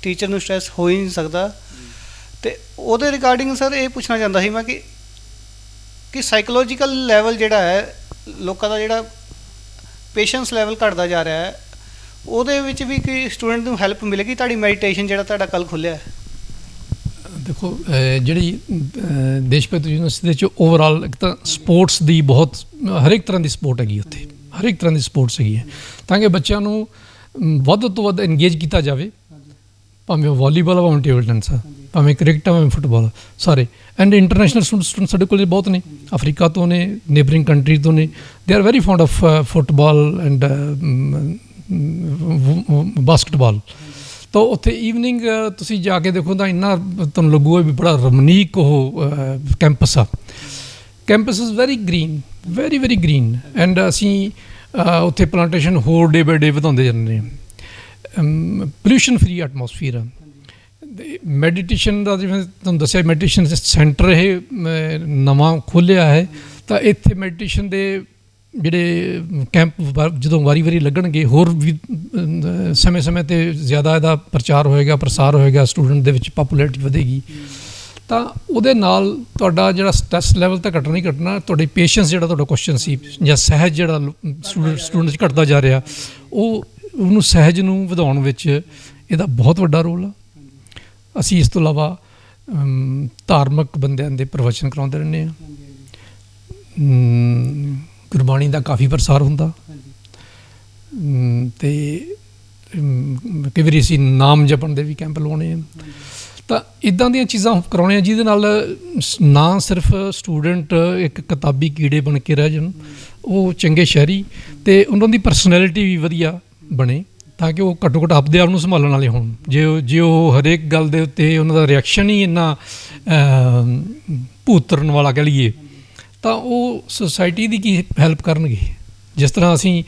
[SPEAKER 1] ਟੀਚਰ ਨੂੰ ਸਟ੍ਰੈਸ ਹੋ ਹੀ ਨਹੀਂ ਸਕਦਾ। ਤੇ ਉਹਦੇ ਰਿਗਾਰਡਿੰਗ ਸਰ ਇਹ ਪੁੱਛਣਾ ਚਾਹੁੰਦਾ ਸੀ ਮੈਂ ਕਿ ਕਿ ਸਾਈਕੋਲੋਜੀਕਲ ਲੈਵਲ ਜਿਹੜਾ ਹੈ, ਲੋਕਾਂ ਦਾ ਜਿਹੜਾ ਪੇਸ਼ੈਂਸ ਲੈਵਲ ਘਟਦਾ ਜਾ ਰਿਹਾ ਹੈ, ਉਹਦੇ ਵਿੱਚ ਵੀ ਕਿ ਸਟੂਡੈਂਟ ਨੂੰ ਹੈਲਪ ਮਿਲੇਗੀ? ਤੁਹਾਡੀ ਮੈਡੀਟੇਸ਼ਨ ਜਿਹੜਾ ਤੁਹਾਡਾ ਕੱਲ ਖੁੱਲਿਆ ਹੈ।
[SPEAKER 2] ਦੇਖੋ ਜਿਹੜੀ, ਅਹ, ਦੇਸ਼ ਭਗਤ ਯੂਨੀਵਰਸਿਟੀ ਦੇ ਚ ਓਵਰਆਲ ਇੱਕ ਤਾਂ ਸਪੋਰਟਸ ਦੀ ਬਹੁਤ, ਹਰੇਕ ਤਰ੍ਹਾਂ ਦੀ ਸਪੋਰਟ ਹੈਗੀ ਉੱਥੇ। ਹਰੇਕ ਤਰ੍ਹਾਂ ਦੀ ਸਪੋਰਟਸ ਹੈਗੀ ਹੈ। ਤਾਂ ਕਿ ਬੱਚਿਆਂ ਨੂੰ ਵੱਧ ਤੋਂ ਵੱਧ ਇੰਗੇਜ ਕੀਤਾ ਜਾਵੇ। ਭਾਵੇਂ ਉਹ ਵਾਲੀਬਾਲ ਆ, ਭਾਵੇਂ ਟੇਬਲ ਟੈਨਿਸ ਆ, ਭਾਵੇਂ ਕ੍ਰਿਕਟ ਆ, ਭਾਵੇਂ ਫੁੱਟਬਾਲ ਸਾਰੇ। ਐਂਡ ਇੰਟਰਨੈਸ਼ਨਲ ਸਟੂਡੈਂਟ ਸਾਡੇ ਕੋਲ ਬਹੁਤ ਨੇ। ਅਫਰੀਕਾ ਤੋਂ ਨੇ ਨੇਬਰਿੰਗ ਕੰਟਰੀ ਤੋਂ ਨੇ। They are very fond of football and basketball ਤਾਂ ਉੱਥੇ ਈਵਨਿੰਗ ਤੁਸੀਂ ਜਾ ਕੇ ਦੇਖੋ ਤਾਂ ਇੰਨਾ ਤੁਹਾਨੂੰ ਲੱਗੂਗਾ ਵੀ ਬੜਾ ਰਮਨੀਕ ਉਹ ਕੈਂਪਸ ਆ। Campus is very green very very green and ਅਸੀਂ ਉੱਥੇ ਪਲਾਂਟੇਸ਼ਨ ਹੋਰ ਡੇ ਬਾਈ ਡੇ ਵਧਾਉਂਦੇ ਜਾਂਦੇ ਹਾਂ ਪੋਲੂਸ਼ਨ ਫ੍ਰੀ ਐਟਮੋਸਫੀਅਰ ਆ ਮੈਡੀਟੇਸ਼ਨ ਦਾ ਜਿਵੇਂ ਤੁਹਾਨੂੰ ਦੱਸਿਆ ਮੈਡੀਟੇਸ਼ਨ ਸੈਂਟਰ ਇਹ ਨਵਾਂ ਖੋਲ੍ਹਿਆ ਹੈ, ਤਾਂ ਇੱਥੇ ਮੈਡੀਟੇਸ਼ਨ ਦੇ ਜਿਹੜੇ ਕੈਂਪ ਵਾ- ਜਦੋਂ ਵਾਰੀ-ਵਾਰੀ ਲੱਗਣਗੇ, ਹੋਰ ਵੀ ਸਮੇਂ-ਸਮੇਂ ਤੇ ਜ਼ਿਆਦਾ ਇਹਦਾ ਪ੍ਰਚਾਰ ਹੋਏਗਾ, ਪ੍ਰਸਾਰ ਹੋਏਗਾ ਸਟੂਡੈਂਟ ਦੇ ਵਿੱਚ ਪਪੂਲੈਰਿਟੀ ਵਧੇਗੀ। ਤਾਂ ਉਹਦੇ ਨਾਲ ਤੁਹਾਡਾ ਜਿਹੜਾ ਸਟ੍ਰੈਸ ਲੈਵਲ ਤਾਂ ਘਟਣਾ ਹੀ ਘਟਣਾ ਤੁਹਾਡੀ ਪੇਸ਼ੈਂਸ ਜਿਹੜਾ ਤੁਹਾਡਾ ਕੁਐਸਚਨ ਸੀ ਜਾਂ ਸਹਿਜ ਜਿਹੜਾ ਸਟੂਡੈਂਟ ਸਟੂਡੈਂਟ 'ਚ ਘਟਦਾ ਜਾ ਰਿਹਾ ਉਹ ਉਹਨੂੰ ਸਹਿਜ ਨੂੰ ਵਧਾਉਣ ਵਿੱਚ ਇਹਦਾ ਬਹੁਤ ਵੱਡਾ ਰੋਲ ਆ। ਅਸੀਂ ਇਸ ਤੋਂ ਇਲਾਵਾ ਧਾਰਮਿਕ ਬੰਦਿਆਂ ਦੇ ਪ੍ਰਵਚਨ ਕਰਾਉਂਦੇ ਰਹਿੰਦੇ ਆ ਗੁਰਬਾਣੀ ਦਾ ਕਾਫੀ ਪ੍ਰਸਾਰ ਹੁੰਦਾ। ਅਮ, ਤੇ ਕਈ ਵਾਰੀ ਅਸੀਂ ਨਾਮ ਜਪਣ ਦੇ ਵੀ ਕੈਂਪ ਲਾਉਣੇ ਆ। ਤਾਂ ਇਦਾਂ ਦੀਆਂ ਚੀਜ਼ਾਂ ਕਰਾਉਣੇ ਆ ਜਿਹਦੇ ਨਾਲ ਸ- ਨਾ ਸਿਰਫ ਸਟੂਡੈਂਟ ਇੱਕ ਕਿਤਾਬੀ ਕੀੜੇ ਬਣ ਕੇ ਰਹਿ ਜਾਣ, ਉਹ ਚੰਗੇ ਸ਼ਹਿਰੀ ਤੇ ਉਹਨਾਂ ਦੀ ਪਰਸਨੈਲਿਟੀ ਵੀ ਵਧੀਆ ਬਣੇ ਤਾਂ ਕਿ ਉਹ ਘੱਟੋ ਘੱਟ ਆਪਦੇ ਆਪ ਨੂੰ ਸੰਭਾਲਣ ਵਾਲੇ ਹੋਣ। ਜੇ ਜੇ ਉਹ ਹਰੇਕ ਗੱਲ ਦੇ ਉੱਤੇ ਉਹਨਾਂ ਦਾ ਰਿਐਕਸ਼ਨ ਹੀ ਇੰਨਾ ਭੂਤਰਨ ਵਾਲਾ ਕਹ ਲਈਏ, ਤਾਂ ਉਹ ਸੁਸਾਇਟੀ ਦੀ ਕੀ ਹੈਲਪ ਕਰਨਗੇ? ਜਿਸ ਤਰ੍ਹਾਂ ਅਸੀਂ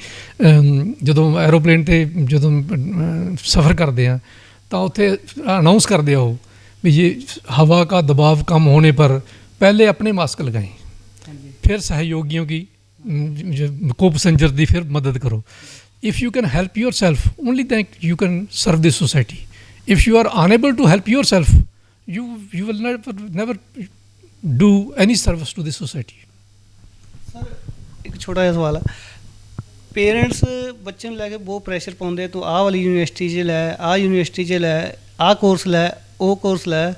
[SPEAKER 2] ਜਦੋਂ ਐਰੋਪਲੇਨ ਤੇ ਜਦੋਂ ਸਫ਼ਰ ਕਰਦੇ ਆ ਤਾਂ ਉੱਥੇ ਅਨਾਉਂਸ ਕਰਦੇ ਆ ਉਹ ਵੀ ये हवा का दबाव कम होने पर पहले अपने मास्क लगाएं फिर सहयोगियों की को पैसेंजर दी फिर मदद करो if you can help yourself only then you can serve this society if you are unable to help yourself you you will never never do any service to this society
[SPEAKER 1] sir ਇੱਕ ਛੋਟਾ ਜਿਹਾ ਸਵਾਲ ਹੈ parents ਬੱਚੇ ਨੂੰ ਲੈ ਕੇ ਬਹੁਤ pressure ਪਾਉਂਦੇ ਆ, ਤੂੰ ਆਹ ਵਾਲੀ ਯੂਨੀਵਰਸਿਟੀ 'ਚ ਲੈ ਆਹ ਯੂਨੀਵਰਸਿਟੀ 'ਚ ਲੈ ਆਹ ਕੋਰਸ ਲੈ ਉਹ ਕੋਰਸ ਲੈ।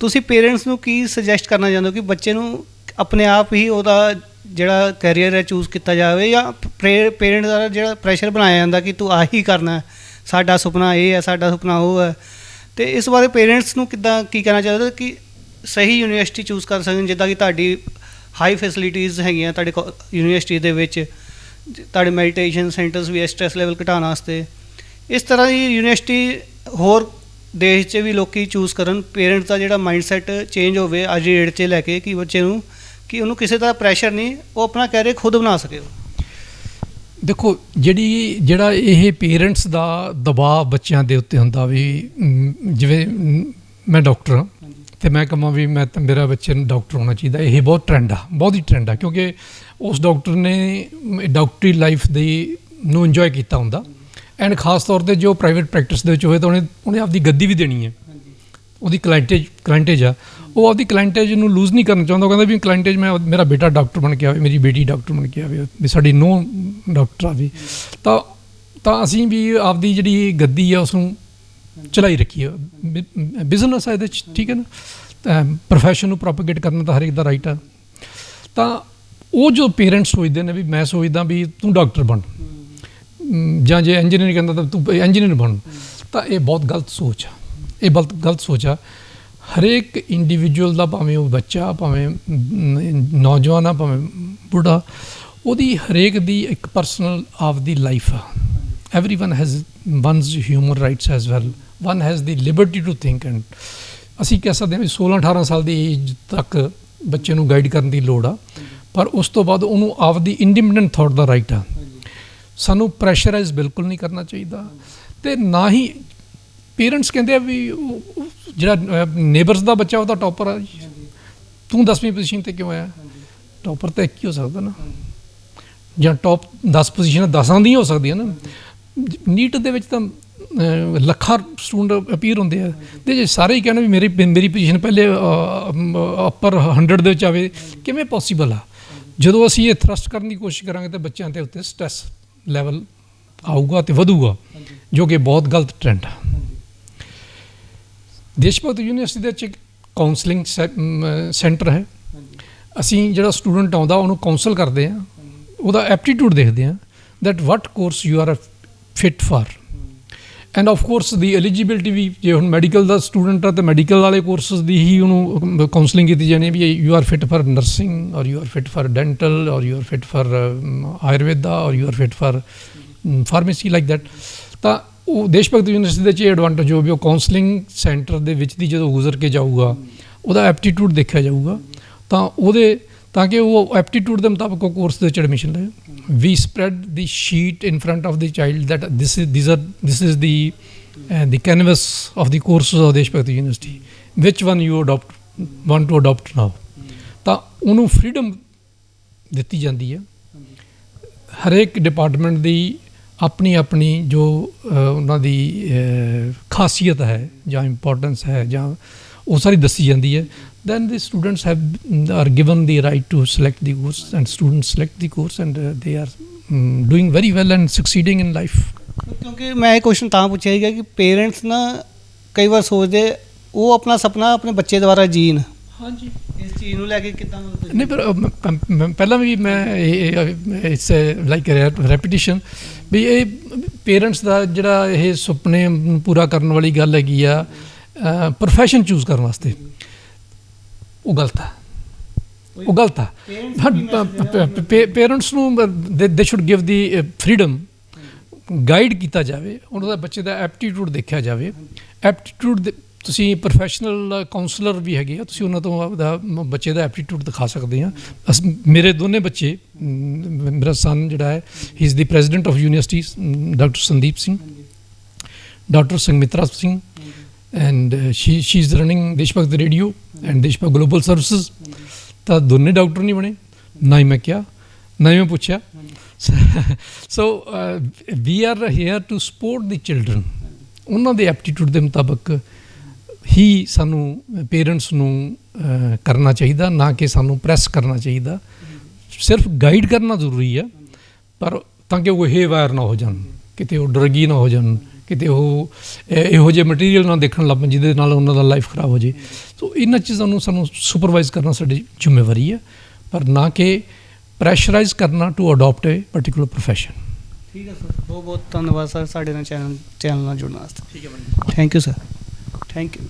[SPEAKER 1] ਤੁਸੀਂ ਪੇਰੈਂਟਸ ਨੂੰ ਕੀ ਸੁਜੈਸਟ ਕਰਨਾ ਚਾਹੁੰਦੇ ਹੋ ਕਿ ਬੱਚੇ ਨੂੰ ਆਪਣੇ ਆਪ ਹੀ ਉਹਦਾ ਜਿਹੜਾ ਕੈਰੀਅਰ ਹੈ ਚੂਜ਼ ਕੀਤਾ ਜਾਵੇ ਜਾਂ ਪੇਰੈਂਟਸ ਦਾ ਜਿਹੜਾ ਪ੍ਰੈਸ਼ਰ ਬਣਾਇਆ ਜਾਂਦਾ ਕਿ ਤੂੰ ਆਹੀ ਕਰਨਾ ਸਾਡਾ ਸੁਪਨਾ ਇਹ ਹੈ, ਸਾਡਾ ਸੁਪਨਾ ਉਹ ਹੈ। ਤੇ ਇਸ ਬਾਰੇ ਪੇਰੈਂਟਸ ਨੂੰ ਕਿੱਦਾਂ ਕੀ ਕਹਿਣਾ ਚਾਹੁੰਦੇ ਕਿ ਸਹੀ ਯੂਨੀਵਰਸਿਟੀ ਚੂਜ਼ ਕਰ ਸਕਣ, ਜਿੱਦਾਂ ਕਿ ਤੁਹਾਡੀ ਹਾਈ ਫੈਸਿਲਿਟੀਆਂ ਹੈਗੀਆਂ ਤੁਹਾਡੇ ਯੂਨੀਵਰਸਿਟੀ ਦੇ ਵਿੱਚ, ਤੁਹਾਡੇ ਮੈਡੀਟੇਸ਼ਨ ਸੈਂਟਰਸ ਵੀ ਸਟ੍ਰੈਸ ਲੈਵਲ ਘਟਾਉਣ ਵਾਸਤੇ। ਇਸ ਤਰ੍ਹਾਂ ਦੀ ਯੂਨੀਵਰਸਿਟੀ ਹੋਰ ਦੇਸ਼ 'ਚ ਵੀ ਲੋਕੀ ਚੂਜ਼ ਕਰਨ ਪੇਰੈਂਟਸ ਦਾ ਜਿਹੜਾ ਮਾਈਂਡਸੈਟ ਚੇਂਜ ਹੋਵੇ ਅੱਜ ਦੀ ਡੇਟ 'ਚ ਲੈ ਕੇ ਕਿ ਬੱਚੇ ਨੂੰ ਕਿ ਉਹਨੂੰ ਕਿਸੇ ਦਾ ਪ੍ਰੈਸ਼ਰ ਨਹੀਂ ਉਹ ਆਪਣਾ ਕੈਰੀਅਰ ਖੁਦ ਬਣਾ ਸਕੇ
[SPEAKER 2] ਦੇਖੋ ਜਿਹੜੀ ਜਿਹੜਾ ਇਹ ਪੇਰੈਂਟਸ ਦਾ ਦਬਾਅ ਬੱਚਿਆਂ ਦੇ ਉੱਤੇ ਹੁੰਦਾ ਵੀ ਜਿਵੇਂ ਮ, ਡਾਕਟਰ ਹਾਂ ਤੇ ਮੈਂ ਕਹਾਂ ਵੀ ਮੈਂ ਤਾਂ ਮੇਰਾ ਬੱਚੇ ਨੂੰ ਡਾਕਟਰ ਹੋਣਾ ਚਾਹੀਦਾ ਇਹ ਬਹੁਤ ਟ੍ਰੈਂਡ ਆ ਬਹੁਤ ਹੀ ਟ੍ਰੈਂਡ ਆ ਕਿਉਂਕਿ ਉਸ ਡਾਕਟਰ ਨੇ ਡਾਕਟਰੀ ਲਾਈਫ ਦੀ ਨੂੰ ਇੰਜੋਏ ਕੀਤਾ ਹੁੰਦਾ। ਐਂਡ ਖਾਸ ਤੌਰ ਤੇ ਜੋ ਪ੍ਰਾਈਵੇਟ ਪ੍ਰੈਕਟਿਸ ਦੇ ਵਿੱਚ ਹੋਏ ਤਾਂ ਉਹਨੇ ਉਹਨੇ ਆਪਦੀ ਗੱਦੀ ਵੀ ਦੇਣੀ ਹੈ। ਉਹਦੀ ਕਲਾਇੰਟੇਜ ਕਲਾਇੰਟੇਜ ਆ। ਉਹ ਆਪਦੀ ਕਲਾਇੰਟੇਜ ਨੂੰ ਲੂਜ਼ ਨਹੀਂ ਕਰਨਾ ਚਾਹੁੰਦਾ। ਉਹ ਕਹਿੰਦਾ ਵੀ ਕਲਾਇੰਟੇਜ ਮੈਂ ਮੇਰਾ ਬੇਟਾ ਡਾਕਟਰ ਬਣ ਕੇ ਆਵੇ, ਮੇਰੀ ਬੇਟੀ ਡਾਕਟਰ ਬਣ ਕੇ ਆਵੇ, ਵੀ ਸਾਡੀ ਨੋ ਡਾਕਟਰ ਆਵੇ ਤਾਂ ਤਾਂ ਅਸੀਂ ਵੀ ਆਪਦੀ ਜਿਹੜੀ ਗੱਦੀ ਆ ਉਸ ਨੂੰ ਚਲਾਈ ਰੱਖੀ ਆ। ਬਿਜ਼ਨਸ ਆ ਇਹਦੇ ਚ, ਠੀਕ ਹੈ ਨਾ? ਪ੍ਰੋਫੈਸ਼ਨ ਨੂੰ ਪ੍ਰੋਪਗੇਟ ਕਰਨਾ ਤਾਂ ਹਰ ਇੱਕ ਦਾ ਰਾਈਟ ਆ। ਤਾਂ ਉਹ ਜੋ ਪੇਰੈਂਟਸ ਸੋਚਦੇ ਨੇ ਵੀ ਮੈਂ ਸੋਚਦਾ ਵੀ ਤੂੰ ਡਾਕਟਰ ਬਣ। ਜਾਂ ਜੇ ਇੰਜੀਨੀਅਰ ਕਹਿੰਦਾ ਤਾਂ ਤੂੰ ਇੰਜੀਨੀਅਰ ਬਣ। ਤਾਂ ਇਹ ਬਹੁਤ ਗਲਤ ਸੋਚ ਆ। ਇਹ ਬਹੁਤ ਗਲਤ ਸੋਚ ਆ। ਹਰੇਕ ਇੰਡੀਵਿਜੂਅਲ ਦਾ ਭਾਵੇਂ ਉਹ ਬੱਚਾ, ਭਾਵੇਂ ਨੌਜਵਾਨ ਆ, ਭਾਵੇਂ ਬੁੱਢਾ, ਉਹਦੀ ਹਰੇਕ ਦੀ ਇੱਕ ਪਰਸਨਲ ਆਫ ਦੀ ਲਾਈਫ ਆ। Everyone has one's human rights as well one has the liberty to think and ਅਸੀਂ ਕਹਿ ਸਕਦੇ ਹਾਂ ਵੀ 16 18 ਸਾਲ ਦੀ ਏਜ ਤੱਕ ਬੱਚੇ ਨੂੰ ਗਾਈਡ ਕਰਨ ਦੀ ਲੋੜ ਆ। ਪਰ ਉਸ ਤੋਂ ਬਾਅਦ ਉਹਨੂੰ ਆਪਦੀ ਇੰਡੀਪੈਂਡੈਂਟ ਥਾਟ ਦਾ ਰਾਈਟ ਆ। ਸਾਨੂੰ ਪ੍ਰੈਸ਼ਰਾਈਜ਼ ਬਿਲਕੁਲ ਨਹੀਂ ਕਰਨਾ ਚਾਹੀਦਾ। ਤੇ ਨਾ ਹੀ ਪੇਰੈਂਟਸ ਕਹਿੰਦੇ ਆ ਵੀ ਜਿਹੜਾ ਨੇਬਰਸ ਦਾ ਬੱਚਾ ਉਹ ਤਾਂ ਟੌਪਰ ਆ ਜੀ। ਤੂੰ 10ਵੀਂ ਪੋਜੀਸ਼ਨ ਤੇ ਕਿਉਂ ਆਇਆ? ਟੌਪਰ ਤਾਂ ਇੱਕ ਹੀ ਹੋ ਸਕਦਾ ਨਾ। ਜਾਂ ਟੌਪ 10 ਪੋਜੀਸ਼ਨਾਂ 10ਾਂ ਦੀ ਹੋ ਸਕਦੀਆਂ ਨਾ। ਨੀਟ ਦੇ ਵਿੱਚ ਤਾਂ ਲੱਖਾਂ ਸਟੂਡੈਂਟ ਅਪੀਅਰ ਹੁੰਦੇ ਆ। ਤੇ ਜੇ ਸਾਰੇ ਹੀ ਕਹਿਣ ਵੀ ਮੇਰੀ ਮੇਰੀ ਪੋਜੀਸ਼ਨ ਪਹਿਲੇ ਅਪਰ 100 ਦੇ ਵਿੱਚ ਆਵੇ, ਕਿਵੇਂ ਪੋਸੀਬਲ ਆ? ਜਦੋਂ ਅਸੀਂ ਇਹ ਥਰਸਟ ਕਰਨ ਦੀ ਕੋਸ਼ਿਸ਼ ਕਰਾਂਗੇ ਤਾਂ ਬੱਚਿਆਂ ਤੇ ਉੱਤੇ ਸਟ੍ਰੈਸ ਲੈਵਲ ਆਊਗਾ ਤੇ ਵਧੂਗਾ ਜੋ ਕਿ ਬਹੁਤ ਗਲਤ ਟ੍ਰੈਂਡ ਆ। ਦੇਸ਼ ਭਗਤ ਯੂਨੀਵਰਸਿਟੀ ਦੇ ਵਿੱਚ ਕਾਉਂਸਲਿੰਗ ਸੈਂਟਰ ਹੈ। ਅਸੀਂ ਜਿਹੜਾ ਸਟੂਡੈਂਟ ਆਉਂਦਾ ਉਹਨੂੰ ਕਾਉਂਸਲ ਕਰਦੇ ਆ ਉਹਦਾ ਐਪਟੀਟਿਊਡ ਦੇਖਦੇ ਆ that what course you are fit for and of course the eligibility ਵੀ ਜੇ ਹੁਣ ਮੈਡੀਕਲ ਦਾ ਸਟੂਡੈਂਟ ਆ, ਤੇ ਮੈਡੀਕਲ ਵਾਲੇ ਕੋਰਸਸ ਦੀ ਹੀ ਉਹਨੂੰ ਕਾਉਂਸਲਿੰਗ ਕੀਤੀ ਜਾਣੀ ਹੈ ਵੀ you are fit for nursing or you are fit for dental or you are fit for Ayurveda or you are fit for pharmacy like that ਤਾਂ ਉਹ ਦੇਸ਼ ਭਗਤ ਯੂਨੀਵਰਸਿਟੀ ਦੇ ਚ ਐਡਵਾਂਟੇਜ ਹੋ ਵੀ ਉਹ ਕਾਉਂਸਲਿੰਗ ਸੈਂਟਰ ਦੇ ਵਿੱਚ ਦੀ ਜਦੋਂ ਗੁਜ਼ਰ ਕੇ ਜਾਊਗਾ, ਉਹਦਾ ਐਪਟੀਟਿਊਡ ਦੇਖਿਆ ਜਾਊਗਾ, ਤਾਂ ਉਹਦੇ ਤਾਂ ਕਿ ਉਹ ਐਪਟੀਟਿਊਡ ਦੇ ਮੁਤਾਬਕ ਉਹ ਕੋਰਸ ਦੇ ਵਿੱਚ ਐਡਮਿਸ਼ਨ ਲੈ we spread the sheet in front of the child that this is these are this is the the canvas of the courses of Desh Bhagat University which one you adapt want to adapt now ਤਾਂ ਉਹਨੂੰ freedom ਦਿੱਤੀ ਜਾਂਦੀ ਹੈ। ਹਰੇਕ department ਦੀ ਆਪਣੀ ਆਪਣੀ ਜੋ ਉਹਨਾਂ ਦੀ ਖਾਸੀਅਤ ਹੈ ਜਾਂ ਇੰਪੋਰਟੈਂਸ ਹੈ ਜਾਂ ਉਹ ਸਾਰੀ ਦੱਸੀ ਜਾਂਦੀ ਹੈ। Then the students have are given the right to select the course and students select the course and uh, they are mm, doing very well and succeeding in life.
[SPEAKER 1] ਕਿਉਂਕਿ ਮੈਂ ਇਹ ਕੁਐਸਚਨ ਤਾਂ ਪੁੱਛਿਆ ਸੀਗਾ ਕਿ ਪੇਰੈਂਟਸ ਨਾ ਕਈ ਵਾਰ ਸੋਚਦੇ ਉਹ ਆਪਣਾ ਸੁਪਨਾ ਆਪਣੇ ਬੱਚੇ ਦੁਆਰਾ ਜੀਣ।
[SPEAKER 2] ਹਾਂਜੀ।
[SPEAKER 1] ਇਸ ਚੀਜ਼ ਨੂੰ ਲੈ ਕੇ ਕਿਦਾਂ
[SPEAKER 2] ਨਹੀਂ ਪਰ ਪਹਿਲਾਂ ਵੀ ਮੈਂ ਇਟਸ ਲਾਈਕ ਰੈਪੀਟੀਸ਼ਨ ਵੀ ਇਹ ਪੇਰੈਂਟਸ ਦਾ ਜਿਹੜਾ ਇਹ ਸੁਪਨੇ ਪੂਰਾ ਕਰਨ ਵਾਲੀ ਗੱਲ ਹੈਗੀ ਆ ਪ੍ਰੋਫੈਸ਼ਨ ਚੂਜ਼ ਕਰਨ ਵਾਸਤੇ। ਉਹ ਗਲਤ ਆ ਉਹ ਗਲਤ ਆ ਪੇਰੈਂਟਸ ਨੂੰ they should give the freedom guide ਕੀਤਾ ਜਾਵੇ ਉਹਨਾਂ ਦਾ ਬੱਚੇ ਦਾ ਐਪਟੀਟਿਊਡ ਦੇਖਿਆ ਜਾਵੇ। ਐਪਟੀਟਿਊਡ ਤੁਸੀਂ ਪ੍ਰੋਫੈਸ਼ਨਲ ਕਾਉਂਸਲਰ ਵੀ ਹੈਗੇ ਆ ਤੁਸੀਂ ਉਹਨਾਂ ਤੋਂ ਆਪਦਾ ਬੱਚੇ ਦਾ ਐਪਟੀਟਿਊਡ ਦਿਖਾ ਸਕਦੇ ਆ। ਮੇਰੇ ਦੋਨੇ ਬੱਚੇ ਮੇਰਾ ਸਨ ਜਿਹੜਾ ਹੈ he is the president of university doctor Sandeep Singh doctor Sanghamitra Singh and she she is running Desh Bhagat radio. And Desh Bhagat global services ਤਾਂ ਦੋਨੇ ਡਾਕਟਰ ਨਹੀਂ ਬਣੇ। ਨਾ ਹੀ ਮੈਂ ਕਿਹਾ, ਨਾ ਹੀ ਮੈਂ ਪੁੱਛਿਆ। So we are here to support the children ਉਹਨਾਂ ਦੇ ਐਪਟੀਟਿਊਡ ਦੇ ਮੁਤਾਬਕ ਹੀ ਸਾਨੂੰ ਪੇਰੈਂਟਸ ਨੂੰ uh, ਕਰਨਾ ਚਾਹੀਦਾ, ਨਾ ਕਿ ਸਾਨੂੰ ਪ੍ਰੈਸ ਕਰਨਾ ਚਾਹੀਦਾ। ਸਿਰਫ ਗਾਈਡ ਕਰਨਾ ਜ਼ਰੂਰੀ ਹੈ ਪਰ ਤਾਂ ਕਿ ਉਹ ਇਹ ਵਾਇਰ ਨਾ ਹੋ ਜਾਣ, ਕਿਤੇ ਉਹ ਡਰਗੀ ਨਾ ਹੋ ਜਾਣ। ਕਿਤੇ ਉਹ ਇਹ- ਜਿਹੇ ਮਟੀਰੀਅਲ ਨਾ ਦੇਖਣ ਲੱਗ ਪੈਣ ਜਿਹਦੇ ਨਾਲ ਉਹਨਾਂ ਦਾ ਲਾਈਫ ਖਰਾਬ ਹੋ ਜੇ ਸੋ ਇਹਨਾਂ ਚੀਜ਼ਾਂ ਨੂੰ ਸਾਨੂੰ ਸੁਪਰਵਾਈਜ਼ ਕਰਨਾ ਸਾਡੀ ਜ਼ਿੰਮੇਵਾਰੀ ਹੈ ਪਰ ਨਾ ਕਿ ਪ੍ਰੈਸ਼ਰਾਈਜ਼ ਕਰਨਾ to adapt a particular profession
[SPEAKER 1] ਠੀਕ ਹੈ ਸਰ ਬਹੁਤ ਬਹੁਤ ਧੰਨਵਾਦ ਸਰ ਸਾਡੇ ਨਾਲ ਚੈਨਲ ਚੈਨਲ ਨਾਲ ਜੁੜਨ ਵਾਸਤੇ। ਠੀਕ ਹੈ thank you sir thank you